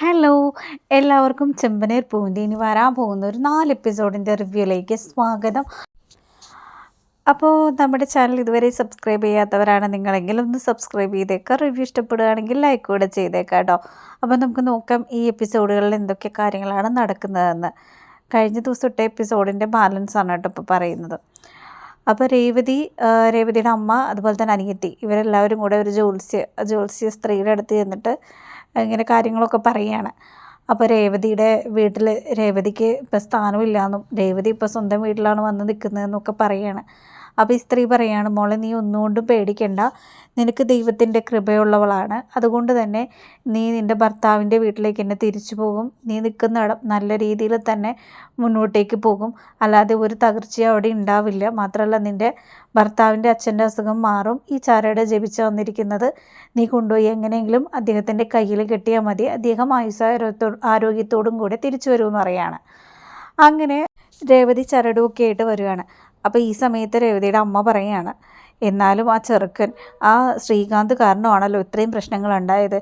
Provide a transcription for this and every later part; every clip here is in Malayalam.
ഹലോ എല്ലാവർക്കും ചെമ്പനീർ പൂവിന്റെ ഇനി വരാൻ പോകുന്ന ഒരു നാല് എപ്പിസോഡിന്റെ റിവ്യൂയിലേക്ക് സ്വാഗതം. അപ്പോൾ നമ്മുടെ ചാനൽ ഇതുവരെ സബ്സ്ക്രൈബ് ചെയ്യാത്തവരാണ് നിങ്ങളെങ്കിൽ ഒന്ന് സബ്സ്ക്രൈബ് ചെയ്തേക്കാം. റിവ്യൂ ഇഷ്ടപ്പെടുകയാണെങ്കിൽ ലൈക്ക് കൂടെ ചെയ്തേക്കാം കേട്ടോ. അപ്പോൾ നമുക്ക് നോക്കാം ഈ എപ്പിസോഡുകളിൽ എന്തൊക്കെ കാര്യങ്ങളാണ് നടക്കുന്നതെന്ന്. കഴിഞ്ഞ ദിവസത്തെ എപ്പിസോഡിന്റെ ബാലൻസ് ആണ് കേട്ടോ ഇപ്പോൾ പറയുന്നത്. അപ്പോൾ രേവതി രേവതിയുടെ അമ്മ അതുപോലെ തന്നെ അനിയത്തി ഇവരെല്ലാവരും കൂടെ ഒരു ജോത്സ്യ ജോത്സ്യ സ്ത്രീയുടെ അടുത്ത് ചെന്നിട്ട് ഇങ്ങനെ കാര്യങ്ങളൊക്കെ പറയുകയാണ് അപ്പോൾ രേവതിയുടെ വീട്ടിൽ രേവതിക്ക് ഇപ്പം സ്ഥാനമില്ലാന്നും രേവതി ഇപ്പോൾ സ്വന്തം വീട്ടിലാണ് വന്ന് നിൽക്കുന്നതെന്നൊക്കെ പറയുകയാണ് അപ്പോൾ ഈ സ്ത്രീ പറയാണ് മോളെ നീ ഒന്നുകൊണ്ടും പേടിക്കണ്ട. നിനക്ക് ദൈവത്തിന്റെ കൃപയുള്ളവളാണ്. അതുകൊണ്ട് തന്നെ നീ നിന്റെ ഭർത്താവിന്റെ വീട്ടിലേക്ക് തന്നെ തിരിച്ചു പോകും. നീ നിൽക്കുന്നിടം നല്ല രീതിയിൽ തന്നെ മുന്നോട്ടേക്ക് പോകും. അല്ലാതെ ഒരു തകർച്ചയും അവിടെ ഉണ്ടാവില്ല. മാത്രമല്ല നിന്റെ ഭർത്താവിന്റെ അച്ഛന്റെ അസുഖം മാറും. ഈ ചാരയുടെ ജപിച്ച് വന്നിരിക്കുന്നത് നീ കൊണ്ടുപോയി എങ്ങനെയെങ്കിലും അദ്ദേഹത്തിന്റെ കയ്യിൽ കെട്ടിയാൽ മതി. അദ്ദേഹം ആയുസാരോഗ്യത്തോ ആരോഗ്യത്തോടും കൂടെ തിരിച്ചു വരുമെന്ന് പറയാണ്. അങ്ങനെ രേവതി ചരടുമൊക്കെ ആയിട്ട് വരികയാണ് അപ്പോൾ ഈ സമയത്ത് രേവതിയുടെ അമ്മ പറയുകയാണ് എന്നാലും ആ ചെറുക്കൻ ആ ശ്രീകാന്ത് കാരണമാണല്ലോ ഇത്രയും പ്രശ്നങ്ങൾ ഉണ്ടായത്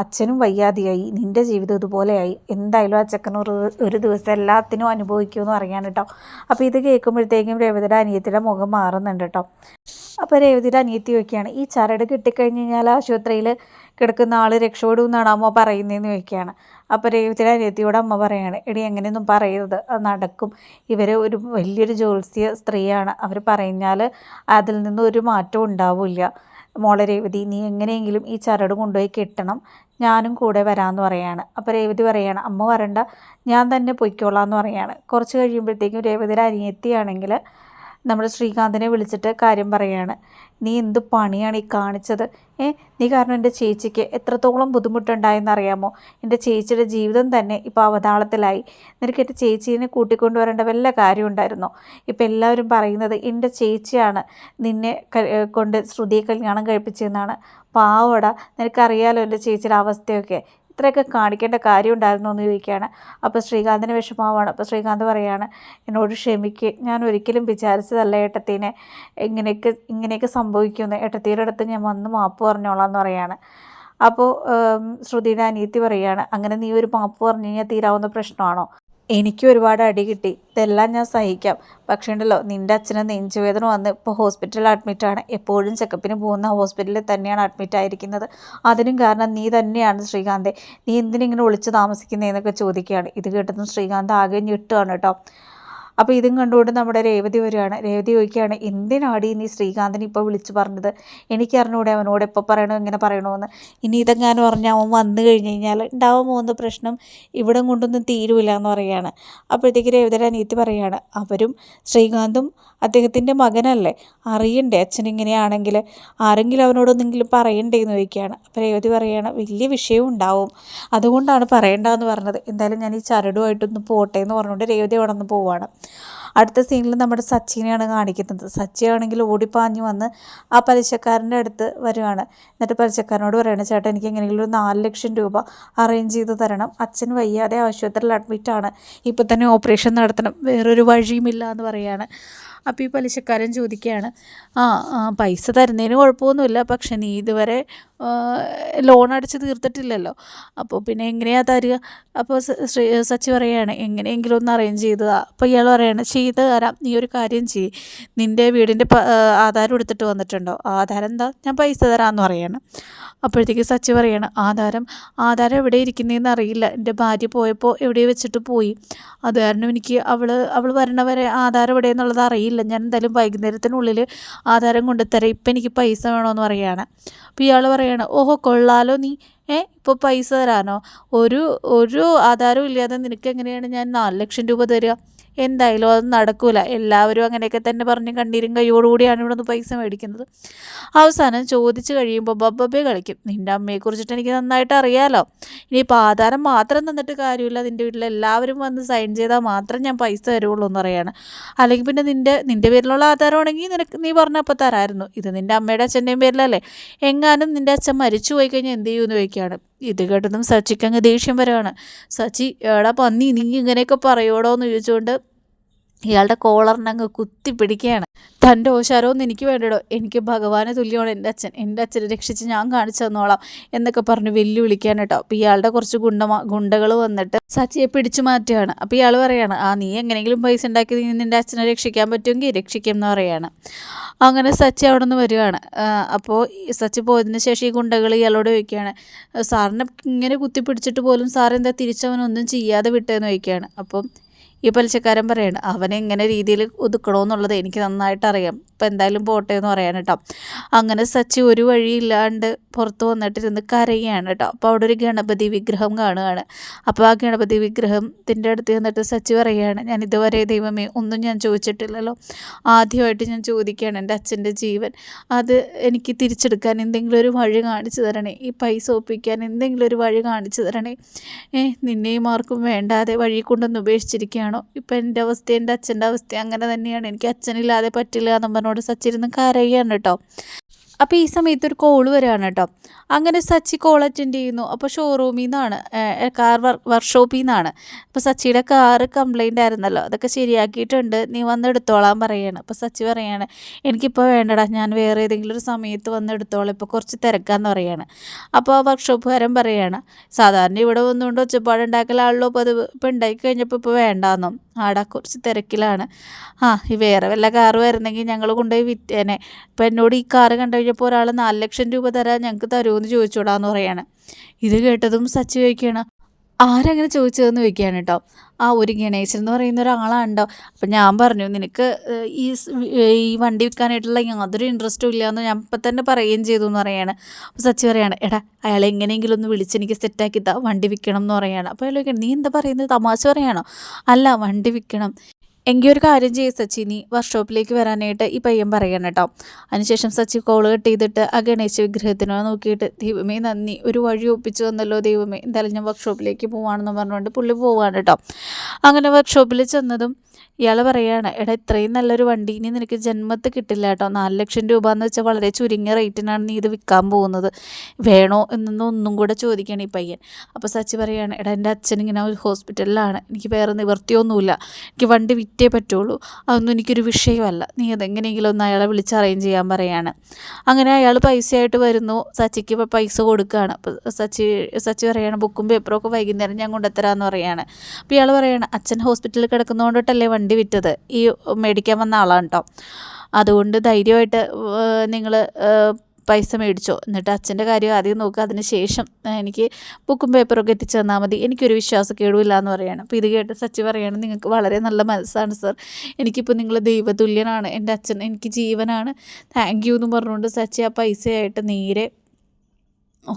അച്ഛനും വയ്യാതെയായി നിന്റെ ജീവിതം ഇതുപോലെയായി. എന്തായാലും ആ ചെക്കൻ ഒരു ഒരു ദിവസം എല്ലാത്തിനും അനുഭവിക്കുമെന്ന് അറിയാൻ കേട്ടോ. അപ്പോൾ ഇത് കേൾക്കുമ്പോഴത്തേക്കും രേവതിയുടെ അനിയത്തിയുടെ മുഖം മാറുന്നുണ്ട് കേട്ടോ. അപ്പോൾ രേവതിയുടെ അനിയത്തി ചോദിക്കുകയാണ് ഈ ചരട് കിട്ടിക്കഴിഞ്ഞ് കഴിഞ്ഞാൽ ആശുപത്രിയിൽ കിടക്കുന്ന ആൾ രക്ഷപ്പെടുമെന്നാണ് അമ്മ പറയുന്നതെന്ന് ചോദിക്കുകയാണ്. അപ്പോൾ രേവതിയുടെ അനിയത്തിയോട് അമ്മ പറയാണ് എടി എങ്ങനെയൊന്നും പറയരുത്. അത് നടക്കും. ഇവർ ഒരു വലിയൊരു ജ്യോത്സ്യ സ്ത്രീയാണ്. അവർ പറഞ്ഞാൽ അതിൽ നിന്ന് ഒരു മാറ്റവും ഉണ്ടാവില്ല. മോളെ രേവതി നീ എങ്ങനെയെങ്കിലും ഈ ചരട് കൊണ്ടുപോയി കെട്ടണം. ഞാനും കൂടെ വരാമെന്ന് പറയാണ്. അപ്പോൾ രേവതി പറയാണ് അമ്മ വരണ്ട. ഞാൻ തന്നെ പൊയ്ക്കോളാം എന്ന് പറയാണ്. കുറച്ച് കഴിയുമ്പോഴത്തേക്കും രേവതിയുടെ അനിയത്തിയാണെങ്കിൽ നമ്മൾ ശ്രീകാന്തിനെ വിളിച്ചിട്ട് കാര്യം പറയാണ്. നീ എന്ത് പണിയാണ് ഈ കാണിച്ചത്? ഏ നീ കാരണം എന്റെ ചേച്ചിക്ക് എത്രത്തോളം ബുദ്ധിമുട്ടുണ്ടായെന്ന് അറിയാമോ എന്റെ ചേച്ചിയുടെ ജീവിതം തന്നെ ഇപ്പോൾ അവതാളത്തിലായി. നിനക്ക് എന്റെ ചേച്ചീനെ കൂട്ടിക്കൊണ്ടുവരേണ്ട വല്ല കാര്യം ഉണ്ടായിരുന്നോ ഇപ്പോൾ എല്ലാവരും പറയുന്നത് എന്റെ ചേച്ചിയാണ് നിന്നെ കൊണ്ട് ശ്രുതിയെ കല്യാണം കഴിപ്പിച്ചതെന്നാണ്. പാവട നിനക്കറിയാലോ എന്റെ ചേച്ചിയുടെ അവസ്ഥയൊക്കെ. ഇത്രയൊക്കെ കാണിക്കേണ്ട കാര്യം ഉണ്ടായിരുന്നു എന്ന് ചോദിക്കുകയാണ്. അപ്പോൾ ശ്രീകാന്തിന് വിഷമമാണ് അപ്പോൾ ശ്രീകാന്ത് പറയാണ് എന്നോട് ക്ഷമിക്ക്. ഞാൻ ഒരിക്കലും വിചാരിച്ചതല്ല ഏട്ടത്തീനെ. ഇങ്ങനെയൊക്കെ ഇങ്ങനെയൊക്കെ സംഭവിക്കുമെന്ന്. ഏട്ടത്തീടെ അടുത്ത് ഞാൻ വന്ന് മാപ്പ് പറഞ്ഞോളാം എന്ന് പറയാണ്. അപ്പോൾ ശ്രുതിയുടെ അനിയത്തി പറയുകയാണ് അങ്ങനെ നീ ഒരു മാപ്പ് പറഞ്ഞു കഴിഞ്ഞാൽ തീരാവുന്ന പ്രശ്നമാണോ? എനിക്ക് ഒരുപാട് അടി കിട്ടി. ഇതെല്ലാം ഞാൻ സഹിക്കാം. പക്ഷേ ഉണ്ടല്ലോ നിന്റെ അച്ഛന് നെഞ്ചുവേദന വന്ന് ഇപ്പോൾ ഹോസ്പിറ്റലിൽ അഡ്മിറ്റാണ് എപ്പോഴും ചെക്കപ്പിന് പോകുന്ന ഹോസ്പിറ്റലിൽ തന്നെയാണ് അഡ്മിറ്റ് ആയിരിക്കുന്നത്. അതിനും കാരണം നീ തന്നെയാണ് ശ്രീകാന്തെ. നീ എന്തിനിങ്ങനെ ഒളിച്ച് താമസിക്കുന്നതെന്നൊക്കെ ചോദിക്കുകയാണ്. ഇത് കേട്ടതും ശ്രീകാന്ത് ആകെ ഞെട്ടുകയാണ് കേട്ടോ. അപ്പോൾ ഇതും കണ്ടുകൊണ്ട് നമ്മുടെ രേവതി വരികയാണ്. രേവതി ചോദിക്കുകയാണ് എന്തിനാടി നീ ശ്രീകാന്തിനെ ഇപ്പോൾ വിളിച്ചു പറഞ്ഞത്? എനിക്കറിഞ്ഞൂടെ അവനോട് എപ്പോൾ പറയണോ എങ്ങനെ പറയണമെന്ന് ഇനി ഇതെങ്ങാനും പറഞ്ഞാൽ അവൻ വന്നു കഴിഞ്ഞ് കഴിഞ്ഞാൽ ഉണ്ടാവാൻ പോകുന്ന പ്രശ്നം ഇവിടെ കൊണ്ടൊന്നും തീരുമില്ല എന്ന് പറയുകയാണ്. അപ്പോഴത്തേക്ക് രേവതിയുടെ അനിയത്തി പറയുകയാണ് അവരും ശ്രീകാന്തും അദ്ദേഹത്തിന്റെ മകനല്ലേ? അറിയണ്ടേ? അച്ഛൻ ഇങ്ങനെയാണെങ്കിൽ ആരെങ്കിലും അവനോടൊന്നെങ്കിലും പറയണ്ടേ എന്ന് ചോദിക്കുകയാണ്. അപ്പോൾ രേവതി പറയുകയാണ് വലിയ വിഷയവും ഉണ്ടാവും. അതുകൊണ്ടാണ് പറയണ്ടെന്ന് പറഞ്ഞത്. എന്തായാലും ഞാൻ ഈ ചരടുമായിട്ടൊന്ന് പോട്ടെ എന്ന് പറഞ്ഞുകൊണ്ട് രേവതി അവിടെ നിന്ന് പോവുകയാണ് അടുത്ത സീനിൽ നമ്മുടെ സച്ചിനെയാണ് കാണിക്കുന്നത്. സച്ചി ആണെങ്കിൽ ഓടിപ്പാഞ്ഞു വന്ന് ആ പലിശക്കാരന്റെ അടുത്ത് വരുവാണ്. എന്നിട്ട് പലിശക്കാരനോട് പറയണം ചേട്ടാ എനിക്ക് എങ്ങനെയെങ്കിലും ഒരു നാല് ലക്ഷം രൂപ അറേഞ്ച് ചെയ്ത് തരണം. അച്ഛൻ വയ്യാതെ ആശുപത്രിയിൽ അഡ്മിറ്റാണ് ഇപ്പോൾ തന്നെ ഓപ്പറേഷൻ നടത്തണം. വേറൊരു വഴിയുമില്ല എന്ന് പറയാണ്. അപ്പോൾ ഈ പലിശക്കാരൻ ചോദിക്കുകയാണ് ആ പൈസ തരുന്നതിന് കുഴപ്പമൊന്നുമില്ല പക്ഷെ നീ ഇതുവരെ ലോൺ അടച്ച് തീർത്തിട്ടില്ലല്ലോ. അപ്പോൾ പിന്നെ എങ്ങനെയാണ് തരിക? അപ്പോൾ ശ്രീ സച്ചി പറയുകയാണ് എങ്ങനെയെങ്കിലും ഒന്ന് അറേഞ്ച് ചെയ്തതാ. അപ്പോൾ ഇയാൾ പറയാണ് ചെയ്ത് തരാം. നീ ഒരു കാര്യം ചെയ്യ്. നിന്റെ വീടിന്റെ ആധാരം എടുത്തിട്ട് വന്നിട്ടുണ്ടോ? ആധാരം എന്താ? ഞാൻ പൈസ തരാമെന്ന് പറയാണ്. അപ്പോഴത്തേക്ക് സച്ചി പറയാണ് ആധാരം? ആധാരം എവിടെ ഇരിക്കുന്നതെന്ന് അറിയില്ല. എന്റെ ഭാര്യ പോയപ്പോൾ എവിടെ വെച്ചിട്ട് പോയി? അത് കാരണം എനിക്ക് അവൾ അവൾ വരണവരെ ആധാരം എവിടെ എന്നുള്ളത് അറിയില്ല. ഞാൻ എന്തായാലും വൈകുന്നേരത്തിനുള്ളിൽ ആധാരം കൊണ്ടുതരാം ഇപ്പം എനിക്ക് പൈസ വേണമെന്ന് പറയുകയാണ് അപ്പോൾ ഇയാൾ പറയാണ് ഓഹോ കൊള്ളാലോ നീ. ഏ ഇപ്പോൾ പൈസ തരാനോ? ഒരു ഒരു ആധാരവും ഇല്ലാതെ നിനക്ക് എങ്ങനെയാണ് ഞാൻ നാല് ലക്ഷം രൂപ തരിക എന്തായാലും അത് നടക്കൂല. എല്ലാവരും അങ്ങനെയൊക്കെ തന്നെ പറഞ്ഞ് കണ്ണീരും കൈയോടുകൂടിയാണ് ഇവിടെ നിന്ന് പൈസ മേടിക്കുന്നത്. അവസാനം ചോദിച്ചു കഴിയുമ്പോൾ ബബ്ബബേ കളിക്കും. നിന്റെ അമ്മയെക്കുറിച്ചിട്ട് എനിക്ക് നന്നായിട്ട് അറിയാലോ. ഇപ്പോൾ ആധാരം മാത്രം തന്നിട്ട് കാര്യമില്ല. നിന്റെ വീട്ടിൽ എല്ലാവരും വന്ന് സൈൻ ചെയ്താൽ മാത്രം ഞാൻ പൈസ തരുള്ളൂ എന്ന് പറയാണ്. അല്ലെങ്കിൽ പിന്നെ നിന്റെ നിന്റെ പേരിലുള്ള ആധാരമാണെങ്കിൽ നിനക്ക് നീ പറഞ്ഞപ്പോൾ തരായിരുന്നു. ഇത് നിന്റെ അമ്മയുടെ അച്ഛന്റെയും പേരിലല്ലേ. എങ്ങാനും നിന്റെ അച്ഛൻ മരിച്ചു പോയി കഴിഞ്ഞാൽ എന്ത് ചെയ്യുമെന്ന് ചോദിക്കുകയാണ്. ഇത് കേട്ടതും സച്ചിക്ക് അങ്ങ് ദേഷ്യം വരികയാണ് സച്ചി എടാ പന്നി നീ ഇങ്ങനെയൊക്കെ പറയോടോ എന്ന് ചോദിച്ചുകൊണ്ട് ഇയാളുടെ കോളറിനങ്ങ് കുത്തി പിടിക്കുകയാണ്. തന്റെ ഓശാരമൊന്നും എനിക്ക് വേണ്ടടോ എനിക്ക് ഭഗവാനെ തുല്യമാണ് എന്റെ അച്ഛൻ. എന്റെ അച്ഛനെ രക്ഷിച്ച് ഞാൻ കാണിച്ചു തന്നോളാം എന്നൊക്കെ പറഞ്ഞ് വെല്ലുവിളിക്കാൻ കേട്ടോ. അപ്പോൾ ഇയാളുടെ കുറച്ച് ഗുണ്ട ഗുണ്ടകൾ വന്നിട്ട് സച്ചിയെ പിടിച്ചു മാറ്റുകയാണ്. അപ്പോൾ ഇയാൾ പറയുകയാണ് ആ നീ എങ്ങനെയെങ്കിലും പൈസ ഉണ്ടാക്കി നീ നിന്റെ അച്ഛനെ രക്ഷിക്കാൻ പറ്റുമെങ്കിൽ രക്ഷിക്കും എന്ന് പറയാണ്. അങ്ങനെ സച്ചി അവിടെ നിന്ന് വരികയാണ് അപ്പോൾ സച്ചി പോയതിന് ശേഷം ഈ ഗുണ്ടകൾ ഇയാളോട് ചോദിക്കുകയാണ് സാറിനെ ഇങ്ങനെ കുത്തി പിടിച്ചിട്ട് പോലും സാർ എന്താ തിരിച്ചവനൊന്നും ചെയ്യാതെ വിട്ടതെന്ന് ചോദിക്കുകയാണ്. അപ്പം ഈ പലിശക്കാരൻ പറയാണ് അവനെ എങ്ങനെ രീതിയിൽ ഒതുക്കണമെന്നുള്ളത് എനിക്ക് നന്നായിട്ട് അറിയാം ഇപ്പം എന്തായാലും പോട്ടെ എന്ന് പറയാൻ കേട്ടോ. അങ്ങനെ സച്ചി ഒരു വഴിയില്ലാണ്ട് പുറത്ത് വന്നിട്ടിരുന്ന് കരയാണ് കേട്ടോ. അപ്പോൾ അവിടെ ഒരു ഗണപതി വിഗ്രഹം കാണുകയാണ്. അപ്പോൾ ആ ഗണപതി വിഗ്രഹത്തിന്റെ അടുത്ത് ചെന്നിട്ട് സച്ചി പറയുകയാണ് ഞാൻ ഇതുവരെ ദൈവമേ ഒന്നും ഞാൻ ചോദിച്ചിട്ടില്ലല്ലോ. ആദ്യമായിട്ട് ഞാൻ ചോദിക്കുകയാണ് എന്റെ അച്ഛന്റെ ജീവൻ. അത് എനിക്ക് തിരിച്ചെടുക്കാൻ എന്തെങ്കിലും ഒരു വഴി കാണിച്ചു തരണേ. ഈ പൈസ ഒപ്പിക്കാൻ എന്തെങ്കിലും ഒരു വഴി കാണിച്ചു തരണേ. ഏ നിന്നെയും ആർക്കും വേണ്ടാതെ വഴി കൊണ്ടൊന്ന് ഉപേക്ഷിച്ചിരിക്കുകയാണോ? ഇപ്പം എന്റെ അവസ്ഥ എന്റെ അച്ഛന്റെ അവസ്ഥ അങ്ങനെ തന്നെയാണ്. എനിക്ക് അച്ഛനില്ലാതെ പറ്റില്ല എന്ന് പറഞ്ഞോട് സച്ചിരുന്ന് കരയാണ് കേട്ടോ. അപ്പോൾ ഈ സമയത്ത് ഒരു കോൾ വരികയാണ് കേട്ടോ അങ്ങനെ സച്ചി കോൾ അറ്റൻഡ് ചെയ്യുന്നു. അപ്പോൾ ഷോറൂമിൽ നിന്നാണ് കാർ വർക്ക്ഷോപ്പിൽ നിന്നാണ് അപ്പോൾ സച്ചിയുടെ കാറ് കംപ്ലൈന്റ് ആയിരുന്നല്ലോ. അതൊക്കെ ശരിയാക്കിയിട്ടുണ്ട്. നീ വന്നെടുത്തോളാൻ പറയാണ്. അപ്പോൾ സച്ചി പറയാണ് എനിക്കിപ്പോൾ വേണ്ടടാ. ഞാൻ വേറെ ഏതെങ്കിലും ഒരു സമയത്ത് വന്നെടുത്തോളാം ഇപ്പോൾ കുറച്ച് തിരക്കാന്ന് പറയാണ്. അപ്പോൾ വർക്ക്ഷോപ്പുകാരൻ പറയാണ് സാധാരണ ഇവിടെ വന്നുകൊണ്ട് ഒച്ചപ്പാടുണ്ടാക്കലാണല്ലോ. അപ്പോൾ അത് ഇപ്പോൾ ഉണ്ടാക്കി കഴിഞ്ഞപ്പോൾ ഇപ്പോൾ വേണ്ടാന്നോ. ആടാ കുറച്ച് തിരക്കിലാണ്. ആ ഈ വേറെ വല്ല കാറ് വരുന്നെങ്കിൽ ഞങ്ങൾ കൊണ്ടുപോയി വിറ്റേനെ. ഇപ്പോൾ എന്നോട് ഈ കാറ് കണ്ടു? കഴിഞ്ഞപ്പോൾ ഒരാൾ നാല് ലക്ഷം രൂപ തരാൻ ഞങ്ങൾക്ക് തരുമെന്ന് ചോദിച്ചോടാന്ന് പറയാണ്. ഇത് കേട്ടതും സച്ചി ചോദിക്കുകയാണ് ആരങ്ങനെ ചോദിച്ചതെന്ന് ചോദിക്കുകയാണ് കേട്ടോ ആ ഒരു ഗണേശൻ എന്ന് പറയുന്ന ഒരാളാണ്ടോ അപ്പം ഞാൻ പറഞ്ഞു നിനക്ക് ഈ ഈ വണ്ടി വിൽക്കാനായിട്ടുള്ള യാതൊരു ഇൻട്രസ്റ്റും ഇല്ല എന്ന് ഞാൻ ഇപ്പം തന്നെ പറയുകയും ചെയ്തു എന്ന് പറയാണ്. അപ്പോൾ സച്ചി പറയാണ് എടാ അയാൾ എങ്ങനെയെങ്കിലും ഒന്ന് വിളിച്ച് എനിക്ക് സെറ്റാക്കി താ വണ്ടി വിൽക്കണം എന്ന് പറയാണ്. അപ്പോൾ അയാൾ നീ എന്താ പറയുന്നത്? തമാശ പറയാണോ. അല്ല വണ്ടി വിൽക്കണം. എങ്കിൽ ഒരു കാര്യം ചെയ്യും സച്ചി നീ വർക്ക്ഷോപ്പിലേക്ക് വരാനായിട്ട് ഈ പയ്യൻ പറയണം കേട്ടോ അതിനുശേഷം സച്ചി കോൾ കട്ട് ചെയ്തിട്ട് ആ ഗണേശ വിഗ്രഹത്തിനോ നോക്കിയിട്ട് ദൈവമേ നന്ദി. ഒരു വഴി ഒപ്പിച്ചു തന്നല്ലോ ദൈവമേ. എന്തായാലും ഞാൻ വർക്ക്ഷോപ്പിലേക്ക് പോവാണെന്ന് പറഞ്ഞുകൊണ്ട് പുള്ളി പോവാണ് കേട്ടോ അങ്ങനെ വർക്ക്ഷോപ്പിൽ ചെന്നതും ഇയാൾ പറയുകയാണ് എടാ ഇത്രയും നല്ലൊരു വണ്ടി ഇനി നിനക്ക് ജന്മത്ത് കിട്ടില്ല കേട്ടോ. നാല് ലക്ഷം രൂപ എന്ന് വെച്ചാൽ വളരെ ചുരുങ്ങിയ റേറ്റിനാണ് നീ ഇത് വിൽക്കാൻ പോകുന്നത്. വേണോ എന്നൊന്നും ഒന്നും കൂടെ ചോദിക്കണം ഈ പയ്യൻ. അപ്പോൾ സച്ചി പറയുകയാണ് എടാ എന്റെ അച്ഛൻ ഇങ്ങനെ ഒരു ഹോസ്പിറ്റലിലാണ്. എനിക്ക് വേറെ നിവൃത്തിയൊന്നുമില്ല. എനിക്ക് വണ്ടി വിറ്റേ പറ്റുള്ളൂ. അതൊന്നും എനിക്കൊരു വിഷയമല്ല. നീ അതെങ്ങനെയെങ്കിലും ഒന്ന് അയാളെ വിളിച്ച് അറേഞ്ച് ചെയ്യാൻ പറയാണ്. അങ്ങനെ അയാൾ പൈസയായിട്ട് വരുന്നു. സച്ചിക്ക് പൈസ കൊടുക്കുകയാണ് അപ്പോൾ സച്ചി സച്ചി പറയുകയാണ് ബുക്കും പേപ്പറും ഒക്കെ വൈകുന്നേരം ഞാൻ കൊണ്ടുത്തരാമെന്ന് പറയുകയാണ് അപ്പോൾ ഇയാൾ പറയുകയാണ് അച്ഛൻ ഹോസ്പിറ്റലിൽ കിടക്കുന്നതുകൊണ്ടിട്ടല്ലേ വണ്ടി വണ്ടി വിറ്റത് ഈ മേടിക്കാൻ വന്ന ആളാണ് കേട്ടോ അതുകൊണ്ട് ധൈര്യമായിട്ട് നിങ്ങൾ പൈസ മേടിച്ചോ. എന്നിട്ട് അച്ഛന്റെ കാര്യം ആദ്യം നോക്കുക അതിന് ശേഷം എനിക്ക് ബുക്കും പേപ്പറൊക്കെ എത്തിച്ചു തന്നാൽ മതി. എനിക്കൊരു വിശ്വാസക്കേടുമില്ല എന്ന് പറയാണ്. അപ്പോൾ ഇത് കേട്ട് സച്ചി പറയുകയാണ് നിങ്ങൾക്ക് വളരെ നല്ല മനസ്സാണ് സർ. എനിക്കിപ്പോൾ നിങ്ങൾ ദൈവതുല്യനാണ്. എന്റെ അച്ഛൻ എനിക്ക് ജീവനാണ്. താങ്ക് യു എന്ന് പറഞ്ഞുകൊണ്ട് സച്ചി ആ പൈസയായിട്ട് നേരെ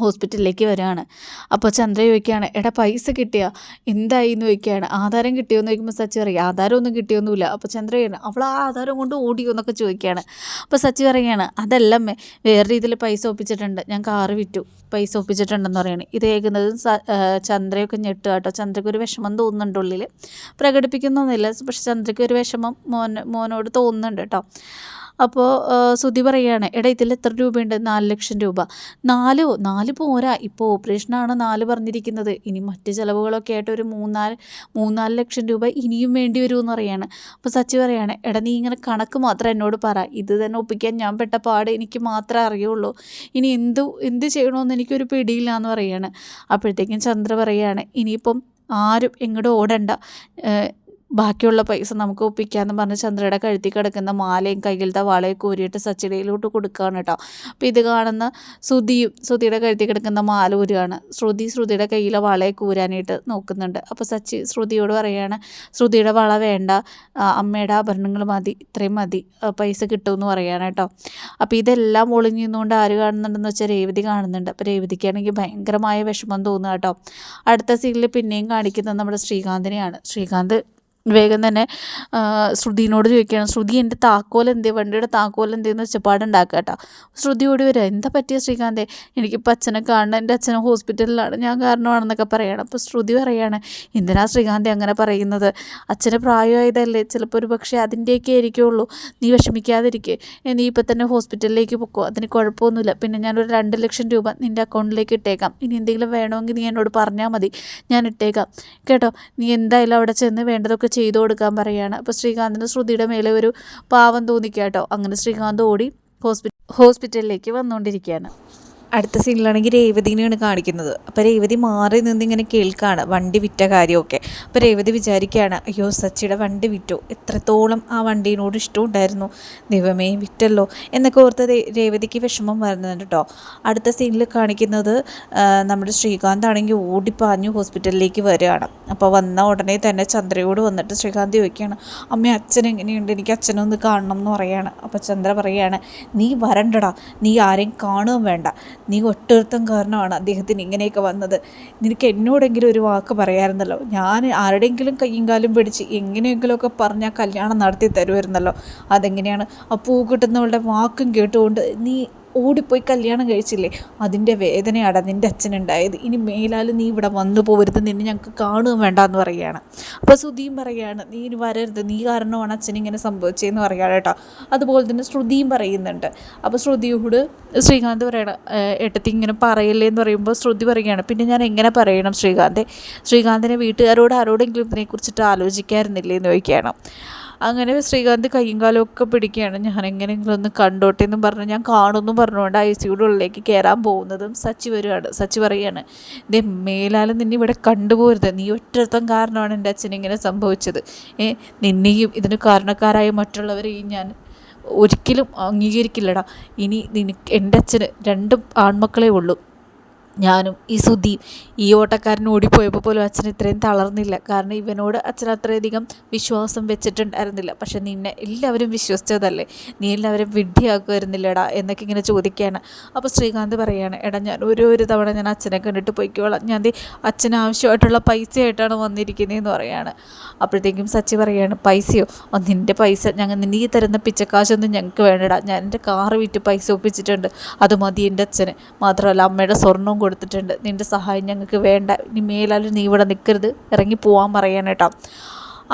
ഹോസ്പിറ്റലിലേക്ക് വരികയാണ്. അപ്പോൾ ചന്ദ്ര ചോദിക്കുകയാണ് എടാ പൈസ കിട്ടിയാ? എന്തായി എന്ന് ചോദിക്കുകയാണ്. ആധാരം കിട്ടിയോ? എന്ന് ചോദിക്കുമ്പോൾ സച്ചി പറയും ആധാരമൊന്നും കിട്ടിയൊന്നുമില്ല. അപ്പോൾ ചന്ദ്ര പറയുന്നത് അവൾ ആ ആധാരം കൊണ്ട് ഓടിയോ? എന്നൊക്കെ ചോദിക്കുകയാണ്. അപ്പോൾ സച്ചി പറയുകയാണ് അതെല്ലാം വേറെ രീതിയിൽ പൈസ ഒപ്പിച്ചിട്ടുണ്ട്. ഞാൻ കാറ് വിറ്റു. പൈസ ഒപ്പിച്ചിട്ടുണ്ടെന്ന് പറയുന്നത് ഇത് കേൾക്കുന്നത് ചന്ദ്രയൊക്കെ ഞെട്ടുക കേട്ടോ. ചന്ദ്രയ്ക്ക് ഒരു വിഷമം തോന്നുന്നുണ്ട് ഉള്ളിൽ പ്രകടിപ്പിക്കുന്നൊന്നുമില്ല പക്ഷെ ചന്ദ്രയ്ക്ക് ഒരു വിഷമം മോൻ മോനോട് തോന്നുന്നുണ്ട് കേട്ടോ. അപ്പോൾ ശ്രുതി പറയുകയാണ് എടാ ഇതിൽ എത്ര രൂപയുണ്ട്? നാല് ലക്ഷം രൂപ. നാലോ? നാല് പോരാ. ഇപ്പോൾ ഓപ്പറേഷനാണ് നാല് പറഞ്ഞിരിക്കുന്നത്. ഇനി മറ്റ് ചിലവുകളൊക്കെ ആയിട്ട് ഒരു മൂന്നാൽ മൂന്നാൽ ലക്ഷം രൂപ ഇനിയും വേണ്ടി വരുമെന്ന് പറയാണ്. അപ്പോൾ സച്ചി പറയാണ് എടാ നീ ഇങ്ങനെ കണക്ക് മാത്രം എന്നോട് പറ. ഇത് തന്നെ ഒപ്പിക്കാൻ ഞാൻ പെട്ട പാട് എനിക്ക് മാത്രമേ അറിയുള്ളൂ. ഇനി എന്തു എന്ത് ചെയ്യണമെന്ന് എനിക്കൊരു പിടിയില്ല എന്ന് പറയാണ്. അപ്പോഴത്തേക്കും ചന്ദ്ര പറയാണ് ഇനിയിപ്പം ആരും എങ്ങോട്ട് ഓടണ്ട. ബാക്കിയുള്ള പൈസ നമുക്ക് ഒപ്പിക്കാന്ന് പറഞ്ഞ് ചന്ദ്രയുടെ കഴുത്തി കിടക്കുന്ന മാലയും കയ്യിലത്തെ വളയും കോരിയിട്ട് സച്ചിടയിലോട്ട് കൊടുക്കുകയാണ് കേട്ടോ. അപ്പോൾ ഇത് കാണുന്ന ശ്രുതിയും ശ്രുതിയുടെ കഴുത്തി കിടക്കുന്ന മാല ഊരുകയാണ്. ശ്രുതി ശ്രുതിയുടെ കയ്യിലെ വളയെ കൂരാനായിട്ട് നോക്കുന്നുണ്ട്. അപ്പോൾ സച്ചി ശ്രുതിയോട് പറയുകയാണ് ശ്രുതിയുടെ വള വേണ്ട. അമ്മയുടെ ആഭരണങ്ങൾ മതി. ഇത്രയും മതി. പൈസ കിട്ടുമെന്ന് പറയുകയാണ് കേട്ടോ. അപ്പോൾ ഇതെല്ലാം ഒളിഞ്ഞു നിന്നുകൊണ്ട് ആര് കാണുന്നുണ്ടെന്ന് വെച്ചാൽ രേവതി കാണുന്നുണ്ട്. അപ്പോൾ രേവതിക്കാണെങ്കിൽ ഭയങ്കരമായ വിഷമം തോന്നുക കേട്ടോ. അടുത്ത സീനിൽ പിന്നെയും കാണിക്കുന്നത് നമ്മുടെ ശ്രീകാന്തിനെയാണ്. ശ്രീകാന്ത് വേഗം തന്നെ ശ്രുതിനോട് ചോദിക്കുകയാണ് ശ്രുതി എന്റെ താക്കോൽ എന്തേ വണ്ടിയുടെ താക്കോൽ എന്തേന്ന് വെച്ചപ്പാടുണ്ടാക്കുക കേട്ടോ. ശ്രുതി ഓടി വരിക എന്താ പറ്റിയ ശ്രീകാന്തേ? എനിക്കിപ്പോൾ അച്ഛനെ കാണണം എന്റെ അച്ഛനെ ഹോസ്പിറ്റലിലാണ് ഞാൻ കാരണമാണെന്നൊക്കെ പറയണം. അപ്പോൾ ശ്രുതി പറയാണ് എന്തിനാ ശ്രീകാന്തി അങ്ങനെ പറയുന്നത്? അച്ഛന് പ്രായമായതല്ലേ ചിലപ്പോൾ ഒരു പക്ഷേ അതിന്റെയൊക്കെ ആയിരിക്കുള്ളൂ. നീ വിഷമിക്കാതിരിക്കേ. നീ ഇപ്പം തന്നെ ഹോസ്പിറ്റലിലേക്ക് പൊക്കോ അതിന് കുഴപ്പമൊന്നുമില്ല. പിന്നെ ഞാനൊരു രണ്ട് ലക്ഷം രൂപ നിന്റെ അക്കൗണ്ടിലേക്ക് ഇട്ടേക്കാം. ഇനി എന്തെങ്കിലും വേണമെങ്കിൽ നീ എന്നോട് പറഞ്ഞാൽ മതി. ഞാൻ ഇട്ടേക്കാം. കേട്ടോ നീ എന്തായാലും അവിടെ ചെന്ന് വേണ്ടതൊക്കെ ചെയ്തു കൊടുക്കാൻ പറയുകയാണ്. അപ്പോൾ ശ്രീകാന്തിന് ശ്രുതിയുടെ മേലെ ഒരു പാവം തോന്നിക്കാട്ടോ. അങ്ങനെ ശ്രീകാന്ത് ഓടി ഹോസ്പിറ്റൽ ഹോസ്പിറ്റലിലേക്ക് വന്നുകൊണ്ടിരിക്കുകയാണ്. അടുത്ത സീനിലാണെങ്കിൽ രേവതിനെയാണ് കാണിക്കുന്നത്. അപ്പോൾ രേവതി മാറി നിന്ന് ഇങ്ങനെ കേൾക്കുകയാണ് വണ്ടി വിറ്റ കാര്യമൊക്കെ. അപ്പോൾ രേവതി വിചാരിക്കുകയാണ് അയ്യോ സച്ചിയുടെ വണ്ടി വിറ്റു. എത്രത്തോളം ആ വണ്ടീനോട് ഇഷ്ടമുണ്ടായിരുന്നു ദൈവമേ വിറ്റല്ലോ. എന്നൊക്കെ ഓർത്ത് രേവതിക്ക് വിഷമം വരുന്നുണ്ട് കേട്ടോ. അടുത്ത സീനിൽ കാണിക്കുന്നത് നമ്മുടെ ശ്രീകാന്ത് ആണെങ്കിൽ ഓടിപ്പാഞ്ഞു ഹോസ്പിറ്റലിലേക്ക് വരികയാണ്. അപ്പോൾ വന്ന ഉടനെ തന്നെ ചന്ദ്രയോട് വന്നിട്ട് ശ്രീകാന്ത് ചോദിക്കുകയാണ് അമ്മ അച്ഛൻ എങ്ങനെയുണ്ട്? എനിക്ക് അച്ഛനൊന്ന് കാണണം എന്ന് പറയുകയാണ്. അപ്പോൾ ചന്ദ്ര പറയുകയാണ് നീ വരണ്ടടാ. നീ ആരെയും കാണുകയും വേണ്ട. നീ ഒട്ടൊരുത്തം കാരണമാണ് അദ്ദേഹത്തിന് ഇങ്ങനെയൊക്കെ വന്നത്. നിനക്ക് എന്നോടെങ്കിലും ഒരു വാക്ക് പറയാമായിരുന്നല്ലോ ഞാൻ ആരുടെയെങ്കിലും കയ്യും കാലും പിടിച്ച് എങ്ങനെയെങ്കിലുമൊക്കെ പറഞ്ഞാൽ കല്യാണം നടത്തി തരുമായിരുന്നല്ലോ. അതെങ്ങനെയാണ്? ആ പൂ കിട്ടുന്നവളുടെ വാക്കും കേട്ടുകൊണ്ട് നീ ഓടിപ്പോയി കല്യാണം കഴിച്ചില്ലേ? അതിന്റെ വേദനയാണ് നിന്റെ അച്ഛനുണ്ടായത്. ഇനി മേലാൽ നീ ഇവിടെ വന്നു പോകരുത് നിന്നെ ഞങ്ങൾക്ക് കാണുകയും വേണ്ട എന്ന് പറയുകയാണ്. അപ്പോൾ സുധിയും പറയുകയാണ് നീ ഇനി വരരുത്. നീ കാരണമാണ് അച്ഛനിങ്ങനെ സംഭവിച്ചതെന്ന് പറയുകയാണ് കേട്ടോ. അതുപോലെ തന്നെ ശ്രുതിയും പറയുന്നുണ്ട്. അപ്പോൾ ശ്രുതിയോട് ശ്രീകാന്ത് പറയണം ഏട്ടത്തി ഇങ്ങനെ പറയല്ലേ എന്ന് പറയുമ്പോൾ ശ്രുതി പറയുകയാണ്. പിന്നെ ഞാൻ എങ്ങനെ പറയണം ശ്രീകാന്തെ? ശ്രീകാന്തിനെ വീട്ടുകാരോട് ആരോടെങ്കിലും ഇതിനെക്കുറിച്ചിട്ട് ആലോചിക്കാറുന്നില്ലേ എന്ന് ചോദിക്കുകയാണ്. അങ്ങനെ ശ്രീകാന്ത് കയ്യും കാലും ഒക്കെ പിടിക്കുകയാണ്. ഞാൻ എങ്ങനെയെങ്കിലും ഒന്ന് കണ്ടോട്ടെ എന്നും പറഞ്ഞ്. ഞാൻ കാണുമെന്നും പറഞ്ഞുകൊണ്ട് ഐ സിയുടെ ഉള്ളിലേക്ക് കയറാൻ പോകുന്നതും സച്ചി വരികയാണ് സച്ചി പറയുകയാണ് ഇതേ മേലാലും നിന്നെ ഇവിടെ കണ്ടുപോരുത്. നീ ഒറ്റത്തം കാരണമാണ് എന്റെ അച്ഛൻ ഇങ്ങനെ സംഭവിച്ചത്. ഏ നിന്നെയും ഇതിന് കാരണക്കാരായ മറ്റുള്ളവരെയും ഞാൻ ഒരിക്കലും അംഗീകരിക്കില്ലടാ. ഇനി നിനക്ക് എന്റെ അച്ഛന് രണ്ട് ആൺമക്കളേ ഉള്ളൂ. ഞാനും ഈ സുധിയും ഈ ഓട്ടക്കാരൻ ഓടിപ്പോയപ്പോൾ പോലും അച്ഛൻ ഇത്രയും തളർന്നില്ല. കാരണം ഇവനോട് അച്ഛൻ അത്രയധികം വിശ്വാസം വെച്ചിട്ടുണ്ടായിരുന്നില്ല. പക്ഷെ നിന്നെ എല്ലാവരും വിശ്വസിച്ചതല്ലേ? നീ എല്ലാവരും വിഡ്ഢിയാക്കുമായിരുന്നില്ലടാ എന്നൊക്കെ ഇങ്ങനെ ചോദിക്കുകയാണ്. അപ്പോൾ ശ്രീകാന്ത് പറയാണ് എടാ ഞാൻ ഒരു ഒരു തവണ ഞാൻ അച്ഛനെ കണ്ടിട്ട് പോയിക്കോളാം. ഞാൻ അച്ഛന് ആവശ്യമായിട്ടുള്ള പൈസയായിട്ടാണ് വന്നിരിക്കുന്നതെന്ന് പറയാണ്. അപ്പോഴത്തേക്കും സച്ചി പറയാണ് പൈസയോ? ഓ നിന്റെ പൈസ ഞങ്ങൾ നീ തരുന്ന പിച്ചക്കാശൊന്നും ഞങ്ങൾക്ക് വേണ്ടടാ. ഞാൻ എന്റെ കാറ് വിറ്റ് പൈസ ഒപ്പിച്ചിട്ടുണ്ട്. അത് മതി എന്റെ അച്ഛന്. മാത്രമല്ല അമ്മയുടെ സ്വർണവും കൊടുത്തിട്ടുണ്ട്. നിന്റെ സഹായം ഞങ്ങൾക്ക് വേണ്ട. ഇനി മേലാലും നീ ഇവിടെ നിൽക്കരുത് ഇറങ്ങി പോകാൻ പറയാനേട്ടോ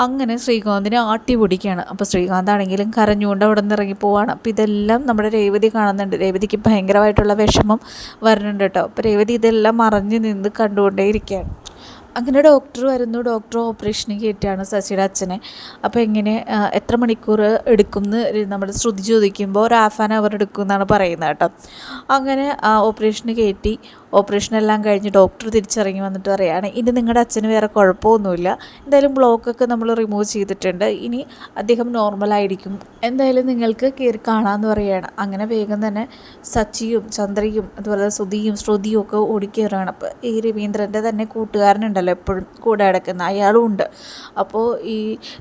അങ്ങനെ ശ്രീകാന്തിനെ ആട്ടി പൊടിക്കുകയാണ് അപ്പോൾ ശ്രീകാന്ത് ആണെങ്കിലും കരഞ്ഞുകൊണ്ട് അവിടെ നിന്ന് ഇറങ്ങിപ്പോവാണ് അപ്പോൾ ഇതെല്ലാം നമ്മുടെ രേവതി കാണുന്നുണ്ട്. രേവതിക്ക് ഭയങ്കരമായിട്ടുള്ള വിഷമം വരുന്നുണ്ട് കേട്ടോ. അപ്പോൾ രേവതി ഇതെല്ലാം മറഞ്ഞു നിന്ന് കണ്ടുകൊണ്ടേ ഇരിക്കുകയാണ് അങ്ങനെ ഡോക്ടർ വരുന്നു. ഡോക്ടർ ഓപ്പറേഷന് കയറ്റിയാണ് ശശിയുടെ അച്ഛനെ. അപ്പോൾ എങ്ങനെ എത്ര മണിക്കൂർ എടുക്കും എന്ന് നമ്മൾ ശ്രുതി ചോദിക്കുമ്പോൾ ഒരു ഹാഫ് ആൻ അവർ എടുക്കും എന്നാണ് പറയുന്നത് കേട്ടോ. അങ്ങനെ ഓപ്പറേഷന് കയറ്റി ഓപ്പറേഷൻ എല്ലാം കഴിഞ്ഞ് ഡോക്ടർ തിരിച്ചിറങ്ങി വന്നിട്ട് പറയുകയാണ് ഇനി നിങ്ങളുടെ അച്ഛന് വേറെ കുഴപ്പമൊന്നുമില്ല. എന്തായാലും ബ്ലോക്കൊക്കെ നമ്മൾ റിമൂവ് ചെയ്തിട്ടുണ്ട്. ഇനി അദ്ദേഹം നോർമലായിരിക്കും എന്തായാലും നിങ്ങൾക്ക് കയറി കാണാമെന്ന് പറയുകയാണ് അങ്ങനെ വേഗം തന്നെ സച്ചിയും ചന്ദ്രയും അതുപോലെ സുധിയും ശ്രുതിയും ഒക്കെ ഓടിക്കയറുകയാണ് അപ്പോൾ ഈ രവീന്ദ്രന്റെ തന്നെ കൂട്ടുകാരനുണ്ടല്ലോ എപ്പോഴും കൂടെ അടക്കുന്ന അയാളും ഉണ്ട്. അപ്പോൾ ഈ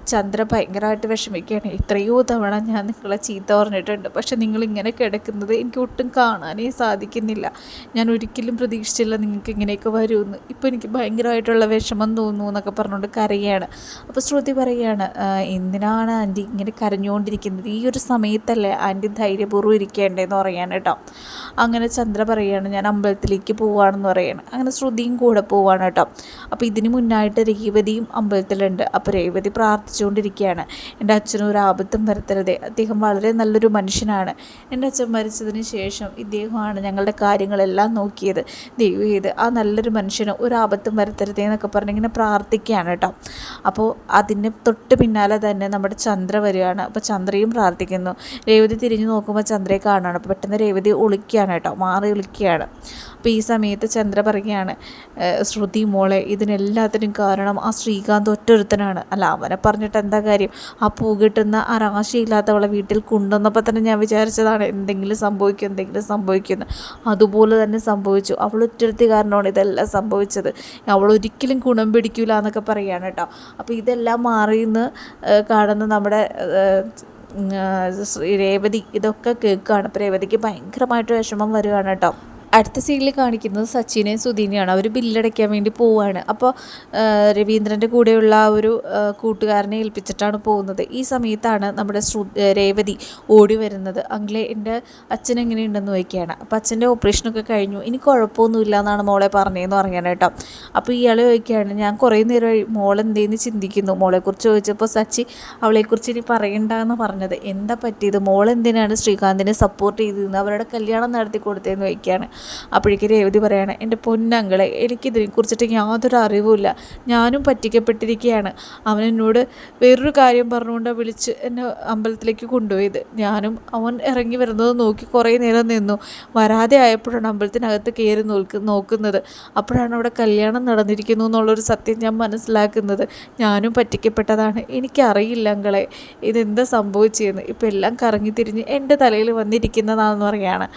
ചന്ദ്ര ഭയങ്കരമായിട്ട് വിഷമിക്കുകയാണ്. എത്രയോ തവണ ഞാൻ നിങ്ങളെ ചീത്ത പറഞ്ഞിട്ടുണ്ട്. പക്ഷെ നിങ്ങളിങ്ങനെ കിടക്കുന്നത് എനിക്ക് ഒട്ടും കാണാനേ സാധിക്കുന്നില്ല. ഞാൻ ഒരിക്കലും പ്രതീക്ഷിച്ചില്ല നിങ്ങൾക്ക് ഇങ്ങനെയൊക്കെ വരുമെന്ന്. ഇപ്പോൾ എനിക്ക് ഭയങ്കരമായിട്ടുള്ള വിഷമം തോന്നുന്നു എന്നൊക്കെ പറഞ്ഞുകൊണ്ട് കരയാണ്. അപ്പോൾ ശ്രുതി പറയുകയാണ് എന്തിനാണ് ആന്റി ഇങ്ങനെ കരഞ്ഞുകൊണ്ടിരിക്കുന്നത്? ഈ ഒരു സമയത്തല്ലേ ആന്റി ധൈര്യപൂർവം ഇരിക്കേണ്ടതെന്ന് പറയാണ് കേട്ടോ. അങ്ങനെ ചന്ദ്ര പറയുകയാണ് ഞാൻ അമ്പലത്തിലേക്ക് പോവുകയാണെന്ന് പറയുകയാണ് അങ്ങനെ ശ്രുതിയും കൂടെ പോവുകയാണ് കേട്ടോ. അപ്പോൾ ഇതിന് മുന്നായിട്ട് രേവതിയും അമ്പലത്തിലുണ്ട്. അപ്പോൾ രേവതി പ്രാർത്ഥിച്ചുകൊണ്ടിരിക്കുകയാണ്. എന്റെ അച്ഛനും ഒരു ആപത്തും വരുത്തരുതേ. അദ്ദേഹം വളരെ നല്ലൊരു മനുഷ്യനാണ്. എന്റെ അച്ഛൻ മരിച്ചതിന് ശേഷം ഇദ്ദേഹമാണ് ഞങ്ങളുടെ കാര്യങ്ങളെല്ലാം നോക്കിയത്. ദൈവം ചെയ്ത് ആ നല്ലൊരു മനുഷ്യന് ഒരു ആപത്തും വരുത്തരുതേ എന്നൊക്കെ പറഞ്ഞ് ഇങ്ങനെ പ്രാർത്ഥിക്കുകയാണ് കേട്ടോ. അപ്പോൾ അതിന് തൊട്ട് പിന്നാലെ തന്നെ നമ്മുടെ ചന്ദ്ര വരികയാണ്. അപ്പോൾ ചന്ദ്രയും പ്രാർത്ഥിക്കുന്നു. രേവതി തിരിഞ്ഞു നോക്കുമ്പോൾ ചന്ദ്രയെ കാണുകയാണ്. അപ്പോൾ പെട്ടെന്ന് രേവതി ഒളിക്കുകയാണ് കേട്ടോ. മാറി ഒളിക്കുകയാണ്. അപ്പോൾ ഈ സമയത്ത് ചന്ദ്ര പറയുകയാണ് ശ്രുതി മോളെ ഇതിനെല്ലാത്തിനും കാരണം ആ ശ്രീകാന്ത് ഒറ്റൊരുത്തനാണ്. അല്ല അവനെ പറഞ്ഞിട്ട് എന്താ കാര്യം? ആ പൂ കിട്ടുന്ന ആ രാശിയില്ലാത്തവളെ വീട്ടിൽ കൊണ്ടുവന്നപ്പോൾ തന്നെ ഞാൻ വിചാരിച്ചതാണ് എന്തെങ്കിലും സംഭവിക്കും എന്തെങ്കിലും സംഭവിക്കുന്നു അതുപോലെ തന്നെ സംഭവിച്ചു. അവൾ ഒറ്റൊരുത്തി കാരണമാണ് ഇതെല്ലാം സംഭവിച്ചത്. അവൾ ഒരിക്കലും ഗുണം പിടിക്കില്ല എന്നൊക്കെ പറയുകയാണ് കേട്ടോ. അപ്പോൾ ഇതെല്ലാം മാറിയെന്ന് കാണുന്ന നമ്മുടെ രേവതി ഇതൊക്കെ കേൾക്കുകയാണ്. അപ്പോൾ രേവതിക്ക് ഭയങ്കരമായിട്ട് വിഷമം വരികയാണ് കേട്ടോ. അടുത്ത സീനിൽ കാണിക്കുന്നത് സച്ചിനെയും സുധീനെയാണ്. അവർ ബില്ലടയ്ക്കാൻ വേണ്ടി പോവുകയാണ് അപ്പോൾ രവീന്ദ്രന്റെ കൂടെയുള്ള ആ ഒരു കൂട്ടുകാരനെ ഏൽപ്പിച്ചിട്ടാണ് പോകുന്നത്. ഈ സമയത്താണ് നമ്മുടെ രേവതി ഓടി വരുന്നത്. അങ്കിളെ എന്റെ അച്ഛൻ എങ്ങനെയുണ്ടെന്ന് ചോദിക്കുകയാണ്. അപ്പോൾ അച്ഛന്റെ ഓപ്പറേഷനൊക്കെ കഴിഞ്ഞു. ഇനി കുഴപ്പമൊന്നുമില്ല എന്നാണ് മോളെ പറഞ്ഞതെന്ന് പറയാൻ കേട്ടോ. അപ്പോൾ ഇയാൾ ചോദിക്കുകയാണ് ഞാൻ കുറേ നേരം മോൾ എന്തേന്ന് ചിന്തിക്കുന്നു? മോളെക്കുറിച്ച് ചോദിച്ചപ്പോൾ സച്ചി അവളെക്കുറിച്ച് ഇനി പറയണ്ട എന്ന് പറഞ്ഞത്. എന്താ പറ്റിയത്? മോൾ എന്തിനാണ് ശ്രീകാന്തിനെ സപ്പോർട്ട് ചെയ്തിരുന്നത് അവരുടെ കല്യാണം നടത്തി കൊടുത്തതെന്ന് ചോദിക്കുകയാണ്. അപ്പോഴേക്ക് രേവതി പറയാണ് എന്റെ പൊന്നങ്ങളെ എനിക്കിതിനെക്കുറിച്ചിട്ട് യാതൊരു അറിവുമില്ല. ഞാനും പറ്റിക്കപ്പെട്ടിരിക്കുകയാണ് അവൻ എന്നോട് വേറൊരു കാര്യം പറഞ്ഞുകൊണ്ട് വിളിച്ച് എന്നെ അമ്പലത്തിലേക്ക് കൊണ്ടുപോയത്. ഞാനും അവൻ ഇറങ്ങി വരുന്നത് നോക്കി കുറേ നേരം നിന്നു. വരാതെ ആയപ്പോഴാണ് അമ്പലത്തിനകത്ത് കയറി നോക്ക് നോക്കുന്നത്. അപ്പോഴാണ് അവിടെ കല്യാണം നടന്നിരിക്കുന്നു എന്നുള്ളൊരു സത്യം ഞാൻ മനസ്സിലാക്കുന്നത്. ഞാനും പറ്റിക്കപ്പെട്ടതാണ്. എനിക്കറിയില്ല അങ്കളെ ഇതെന്താ സംഭവിച്ചതെന്ന് ഇപ്പം എല്ലാം കറങ്ങി തിരിഞ്ഞ് എന്റെ തലയിൽ വന്നിരിക്കുന്നതാണെന്ന് പറയാണ്.